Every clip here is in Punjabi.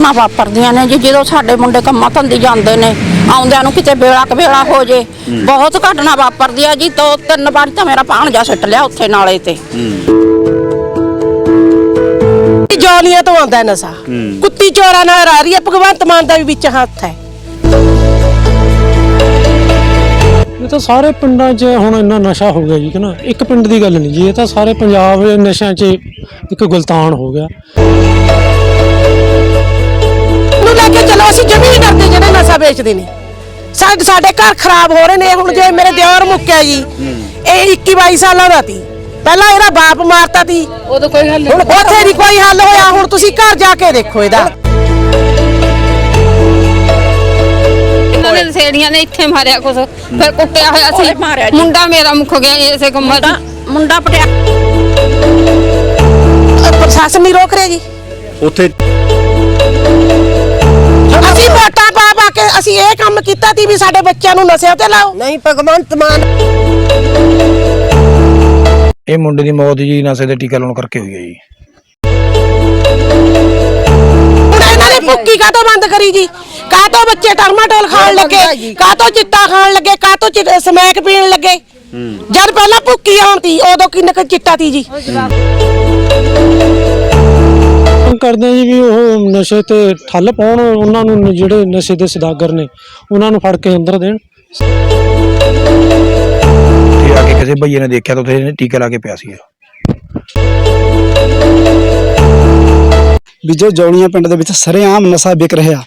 ਨਾ ਵਾਪਰਦੀਆਂ ਨੇ ਜੀ ਜਦੋਂ ਸਾਡੇ ਮੁੰਡੇ ਕੰਮਾਂ ਧੰਦੀ ਜਾਂਦੇ ਨੇ ਆਉਂਦਿਆਂ ਨੂੰ ਕਿਤੇ ਵੇਲਾ ਕਵੇਲਾ ਹੋ ਜੇ ਬਹੁਤ ਘਟਨਾ ਵਾਪਰਦੀ ਆ ਜੀ ਦੋ ਤਿੰਨ ਵਾਰ ਤਾਂ ਮੇਰਾ ਭਾਣਜਾ ਸਿੱਟ ਲਿਆ ਉੱਥੇ ਨਾਲੇ ਤੇ। ਜੌਲੀਆਂ ਤੋਂ ਆਉਂਦਾ ਹੈ ਨਸ਼ਾ। ਕੁੱਤੀ ਚੋਰਾਂ ਨਾਲ ਆ ਰਹੀ ਹੈ ਭਗਵੰਤ ਮਾਨ ਦਾ ਵੀ ਵਿੱਚ ਹੱਥ ਹੈ। ਇਹ ਤਾਂ ਸਾਰੇ ਪਿੰਡਾਂ 'ਚ ਹੁਣ ਇੰਨਾ ਨਸ਼ਾ ਹੋ ਗਿਆ ਜੀ ਕਿ ਨਾ ਇੱਕ ਪਿੰਡ ਦੀ ਗੱਲ ਨਹੀਂ ਜੀ ਇਹ ਤਾਂ ਸਾਰੇ ਪੰਜਾਬ ਦੇ ਨਸ਼ਿਆਂ 'ਚ ਇੱਕ ਗੁਲਤਾਨ ਹੋ ਗਿਆ। ਕੇ ਚਲੋ ਅਸੀਂ ਜਮੀ ਨਹੀਂ ਡਰਦੇ ਜਿਹੜੇ ਨਸ਼ਾ ਵੇਚਦੇ ਨੇ। ਸਾਡੇ ਸਾਡੇ ਘਰ ਖਰਾਬ ਹੋ ਰਹੇ ਨੇ ਹੁਣ ਜੇ ਮੇਰੇ ਦਿਓਰ ਮੁੱਕਿਆ ਜੀ ਇਹ 21 22 ਸਾਲਾਂ ਦਾ ਸੀ। ਪਹਿਲਾਂ ਇਹਦਾ ਬਾਪ ਮਾਰਤਾ ਸੀ। ਉਦੋਂ ਕੋਈ ਹੱਲ ਹੁਣ ਉੱਥੇ ਨਹੀਂ ਕੋਈ ਹੱਲ ਹੋਇਆ ਹੁਣ ਤੁਸੀਂ ਘਰ ਜਾ ਕੇ ਦੇਖੋ ਇਹਦਾ। ਇਹਨਾਂ ਨੇ ਸੇੜੀਆਂ ਨੇ ਇੱਥੇ ਮਾਰਿਆ ਕੁਛ। ਫਿਰ ਕੁੱਟਿਆ ਹੋਇਆ ਸੀ। ਮੁੰਡਾ ਮੇਰਾ ਮੁੱਕ ਗਿਆ ਇਸੇ ਕੰਮਾਂ ਮੁੰਡਾ ਮੁੰਡਾ ਪਟਿਆ ਪ੍ਰਸ਼ਾਸਨ ਨਹੀਂ ਰੋਕ ਰਿਹਾ ਜੀ। ਉੱਥੇ ਵੋਟਾਂ ਪਾ ਪਾ ਕੇ ਅਸੀਂ ਇਹ ਕੰਮ ਕੀਤਾ ਸੀ ਵੀ ਸਾਡੇ ਬੱਚਿਆਂ ਨੂੰ ਨਸ਼ਿਆਂ ਤੇ ਲਾਓ। ਨਹੀਂ ਭਗਵੰਤ ਮਾਨ। ਇਹ ਮੁੰਡੇ ਦੀ ਮੌਤ ਜੀ ਨਸ਼ੇ ਦੇ ਟੀਕਾ ਲਾਉਣ ਕਰਕੇ ਹੋਈ ਹੈ ਜੀ। ਹੁਣ ਇਹਨਾਂ ਨੇ ਭੁੱਕੀ ਕਾਹਤੋਂ ਬੰਦ ਕਰੀ ਜੀ? ਕਾਹਤੋਂ ਬੱਚੇ ਟਰਮਾਟੋਲ ਖਾਣ ਲੱਗੇ? ਕਾਹਤੋਂ ਚਿੱਟਾ ਖਾਣ ਲੱਗੇ? ਕਾਹਤੋਂ ਚਿ- ਸਮੈਕ ਪੀਣ ਲੱਗੇ? ਜਦ ਪਹਿਲਾਂ ਭੁੱਕੀ ਆਉਂਦੀ ਉਦੋਂ ਕਿੰਨਾ ਕੁ ਚਿੱਟਾ ਤੀ ਜੀ। ਮੰਗ ਕਰਦੇ ਜੀ ਵੀ ਉਹ ਨਸ਼ੇ ਤੇ ਠੱਲ ਪਾਉਣ ਉਹਨਾਂ ਨੂੰ ਜਿਹੜੇ ਨਸ਼ੇ ਦੇ ਸਦਾਗਰ ਨੇ ਉਹਨਾਂ ਨੂੰ ਫੜ ਕੇ ਅੰਦਰ ਦੇਣ। ਤੇ ਆ ਕੇ ਕਿਸੇ ਭਈਏ ਨੇ ਦੇਖਿਆ ਤਾਂ ਉੱਥੇ ਇਹਨੇ ਟੀਕਾ ਲਾ ਕੇ ਪਿਆ ਸੀ ਵੀ ਜੋ ਜੌਲੀਆਂ ਪਿੰਡ ਦੇ ਵਿੱਚ ਸਰੇਆਮ ਨਸ਼ਾ ਵਿਕ ਰਿਹਾ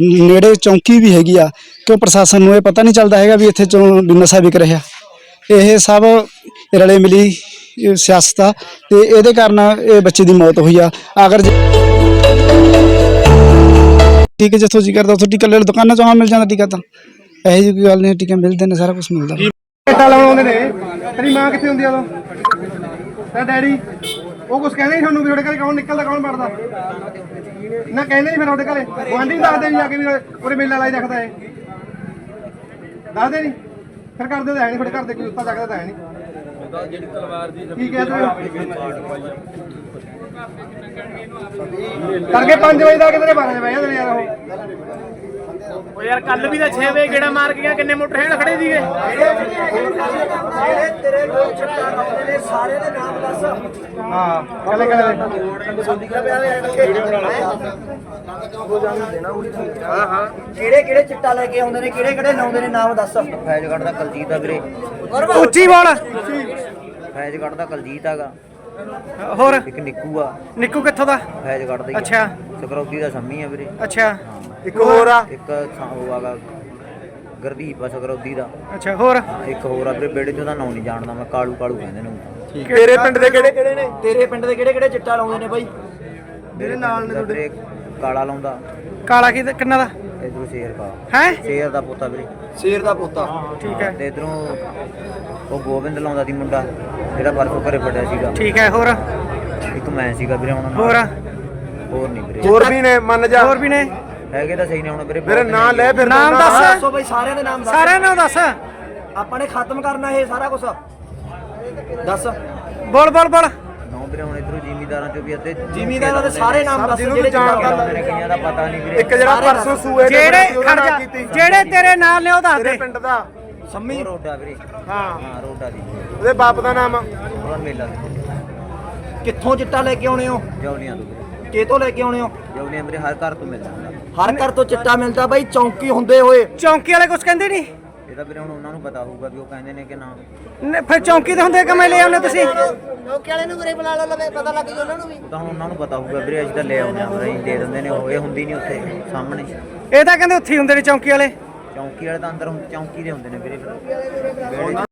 ਨੇੜੇ ਚੌਂਕੀ ਵੀ ਹੈਗੀ ਆ ਕਿਉਂ ਪ੍ਰਸ਼ਾਸਨ ਨੂੰ ਇਹ ਪਤਾ ਨਹੀਂ ਚੱਲਦਾ ਹੈਗਾ ਵੀ ਇੱਥੇ ਚੋਂ ਵੀ ਨਸ਼ਾ ਵਿਕ ਰਿਹਾ। ਇਹ ਸਭ ਰਲੇ ਮਿਲੀ ਇਹ ਸਿਆਸਤ ਆ ਤੇ ਇਹਦੇ ਕਾਰਨ ਇਹ ਬੱਚੇ ਦੀ ਮੌਤ ਹੋਈ ਆ। ਅਗਰ ਟੀਕੇ ਜਿੱਥੋਂ ਜੀ ਕਰਦਾ, ਉੱਥੋਂ ਟੀਕਾ ਲੈ ਲਓ, ਦੁਕਾਨਾਂ ਚੋਂ ਆ ਮਿਲ ਜਾਂਦਾ ਟੀਕਾ ਤਾਂ। ਇਹੋ ਜਿਹੀ ਕੋਈ ਗੱਲ ਨਹੀਂ, ਟੀਕੇ ਮਿਲਦੇ ਨੇ, ਸਾਰਾ ਕੁਝ ਮਿਲਦਾ। ਟਾ ਲਾਉਣ ਆਉਂਦੇ ਨੇ। ਤੇਰੀ ਮਾਂ ਕਿੱਥੇ ਹੁੰਦੀ ਆ ਉਦੋਂ? ਤੇਰਾ ਡੈਡੀ? ਉਹ ਕੁਝ ਕਹਿੰਦੇ ਨਹੀਂ ਤੁਹਾਨੂੰ ਵੀ ਤੁਹਾਡੇ ਘਰੇ ਕੌਣ ਨਿਕਲਦਾ, ਕੌਣ ਵੜਦਾ? ਨਾ ਕਹਿੰਦੇ ਨਹੀਂ ਫਿਰ ਤੁਹਾਡੇ ਘਰੇ। ਗੁਆਂਢੀ ਦੱਸਦੇ ਵੀ ਆ ਕੇ ਵੀ ਉਰੇ ਮੇਲਾ ਲਾਈ ਰੱਖਦਾ ਏ ਦੱਸਦੇ ਨਹੀਂ ਫਿਰ ਕਰਦੇ ਤਾਂ ਹੈ ਨਹੀਂ ਤੁਹਾਡੇ ਘਰ ਦੇ ਕੋਈ ਉੱਤਾ ਜਗਦਾ ਤਾਂ ਹੈ ਨਹੀਂ ਜਿਹੜੀ ਤਲਵਾਰ ਦੀ ਕੀ ਕਹਿੰਦੇ ਹੋ? ਕਰਕੇ 5 ਵਜੇ ਦਾ ਕਿਤੇ 12 ਵਜੇ ਬਹਿ ਜਾਂਦੇ ਨੇ ਯਾਰ ਉਹ। ਓ ਯਾਰ ਕੱਲ ਵੀ ਤਾਂ 6 ਵਜੇ ਗੇੜਾ ਮਾਰ ਕੇ ਗਿਆ ਕਿੰਨੇ ਮੋਟਰਸਾਈਕਲ ਖੜੇ ਸੀਗੇ? ਹਾਂ ਕੱਲੇ ਕੱਲੇ। ਕਿਹੜੇ ਕਿਹੜੇ ਚਿੱਟਾ ਲੈ ਕੇ ਆਉਂਦੇ ਨੇ ਕਿਹੜੇ ਕਿਹੜੇ ਲਾਉਂਦੇ ਨੇ ਨਾਮ ਦੱਸ। ਫੈਜ਼ਗੜ ਦਾ ਕਲਜੀਤ ਵੀਰੇ। ਉੱਚੀ ਬੋਲ। ਫੈਜ਼ਗੜ ਦਾ ਕਲਜੀਤ ਆਗਾ ਹੋਰ? ਇੱਕ ਨਿੱਕੂ ਆ। ਨਿੱਕੂ ਕਿੱਥੋਂ ਦਾ? ਫੈਜ਼ਗੜ ਦਾ ਹੀ ਆ। ਅੱਛਾ। ਸਕਰੌਤੀ ਦਾ ਸੰਮੀ ਆ ਵੀਰੇ। ਅੱਛਾ। ਇੱਕ ਹੋਰ ਆ? ਇੱਕ ਥਾਂ ਉਹ ਆਗਾ ਗਰਦੀਪ ਆ ਸਕਰੌਤੀ ਦਾ। ਅੱਛਾ ਹੋਰ? ਇੱਕ ਹੋਰ ਆ ਵੀਰੇ ਬੇੜੇ ਚ ਉਹਦਾ ਨਾਂ ਨਹੀਂ ਜਾਣਦਾ ਮੈਂ ਕਾਲੂ ਕਾਲੂ ਕਹਿੰਦੇ ਨੇ। ਤੇਰੇ ਪਿੰਡ ਦੇ ਕਿਹੜੇ ਕਿਹੜੇ ਨੇ ਤੇਰੇ ਪਿੰਡ ਦੇ ਕਿਹੜੇ ਕਿਹੜੇ ਚਿੱਟਾ ਲਾਉਂਦੇ ਨੇ ਬਾਈ? ਜਿਹੜੇ ਨਾਲ ਨੇ ਤੁਹਾਡੇ। ਕਾਲਾ ਲਾਉਂਦਾ। ਕਾਲਾ ਕੀ ਕਿੰਨਾ ਦਾ? ਇਧਰੋਂ ਸ਼ੇਰ ਕਾ ਹੈ? ਸ਼ੇਰ ਦਾ ਪੁੱਤਾ ਵੀਰੇ। ਸ਼ੇਰ ਦਾ ਪੋਤਾ। ਠੀਕ ਹੈ। ਤੇ ਇਧਰੋਂ ਉਹ ਗੋਬਿੰਦ ਲਾਉਂਦਾ ਸੀ ਮੁੰਡਾ ਜਿਹੜਾ ਬਰਫ ਘਰੇ ਫੜਿਆ ਸੀਗਾ। ਠੀਕ ਹੈ ਹੋਰ? ਇੱਕ ਮੈਂ ਸੀਗਾ ਵੀਰੇ ਹੁਣ ਹੋਰ? ਹੋਰ ਨਹੀਂ ਵੀਰੇ। ਹੋਰ ਵੀ ਨੇ ਮੰਨ ਜਾ। ਹੋਰ ਵੀ ਨੇ? ਹੈਗੇ ਤਾਂ ਸਹੀ ਨੇ ਹੁਣ ਵੀਰੇ ਮੇਰੇ ਨਾਂ। ਲੈ ਫਿਰ ਨਾਮ ਦੱਸ। ਦੱਸੋ ਬਈ ਸਾਰਿਆਂ ਦੇ ਨਾਮ ਦੱਸ। ਸਾਰਿਆਂ ਨੂੰ ਦੱਸ। ਆਪਾਂ ਨੇ ਖਤਮ ਕਰਨਾ ਇਹ ਸਾਰਾ ਕੁਝ ਦੱਸ। ਬੋਲ ਬੋਲ ਬੋਲ। ਵੀਰੇ ਹੁਣ ਇਧਰੋਂ ਜ਼ਿਮੀਦਾਰਾਂ ਚੋਂ ਵੀ ਅੱਧੇ ਜ਼ਿਮੀਦਾਰਾਂ ਦੇ ਸਾਰੇ ਨਾਮ ਦੱਸ ਜਿਹਨੂੰ ਜਾਣਦਾ ਜਾਣਦਾ ਨੇ ਕਈਆਂ ਦਾ ਪਤਾ ਨਹੀਂ ਵੀਰੇ। ਇੱਕ ਜਿਹੜਾ ਪਰਸੋਂ ਸੂਏ ਦੇ ਜਿਹੜੇ ਉਹਨਾਂ ਖੜ ਜਾ ਜਿਹੜੇ ਤੇਰੇ ਨਾਲ ਨੇ ਉਹ ਦੱਸ ਦੇ। ਪਿੰਡ ਦਾ। ਸੰਮੀ। ਰੋਡਾ ਵੀਰੇ। ਹਾਂ। ਹਾਂ ਰੋਡਾ ਦੀ। ਉਹਦੇ ਬਾਪ ਦਾ ਨਾਮ ਉਹਦਾ ਮੇਲਾ ਕਿੱਥੋਂ ਚਿੱਟਾ ਲੈ ਕੇ ਆਉਣੇ ਹੋ? ਜੌਲੀਆਂ ਤੋਂ ਕਿਤੋਂ ਲੈ ਕੇ ਆਉਣੇ ਹੋ? ਜੌਲੀਆਂ ਵੀਰੇ ਹਰ ਘਰ ਤੋਂ ਮਿਲ ਜਾਂਦਾ ਹਰ ਘਰ ਤੋਂ ਚਿੱਟਾ ਮਿਲਦਾ ਬਾਈ ਚੌਂਕੀ ਹੁੰਦੇ ਹੋਏ। ਚੌਂਕੀ ਵਾਲੇ ਕੁਝ ਕਹਿੰਦੇ ਨਹੀਂ? ਇਹ ਤਾਂ ਵੀਰੇ ਹੁਣ ਉਹਨਾਂ ਨੂੰ ਪਤਾ ਹੋਊਗਾ ਵੀ ਉਹ ਕਹਿੰਦੇ ਨੇ ਕਿ ਨਾ। ਨੇ, ਫਿਰ ਚੌਂਕੀ ਤੇ ਹੁੰਦੇ ਕਿਵੇਂ ਲੈ ਆਉਂਦੇ ਤੁਸੀਂ? ਉਹ ਤਾਂ ਹੁਣ ਉਹਨਾਂ ਨੂੰ ਪਤਾ ਹੋਊਗਾ ਵੀਰੇ ਅਸੀਂ ਤਾਂ ਲੈ ਆਉਂਦੇ ਆ ਅਸੀਂ ਦੇ ਦਿੰਦੇ ਨੇ ਉਹ ਇਹ ਹੁੰਦੀ ਨਹੀਂ ਉੱਥੇ ਸਾਹਮਣੇ। ਇਹ ਤਾਂ ਕਹਿੰਦੇ ਉੱਥੇ ਹੀ ਹੁੰਦੇ ਨੇ ਚੌਂਕੀ ਵਾਲੇ। ਚੌਂਕੀ ਵਾਲੇ ਤਾਂ ਅੰਦਰ ਹੁੰਦੇ ਚੌਂਕੀ ਦੇ ਹੁੰਦੇ ਨੇ ਵੀਰੇ। ਫਿਰ ਵਿਹੜੇ 'ਚ।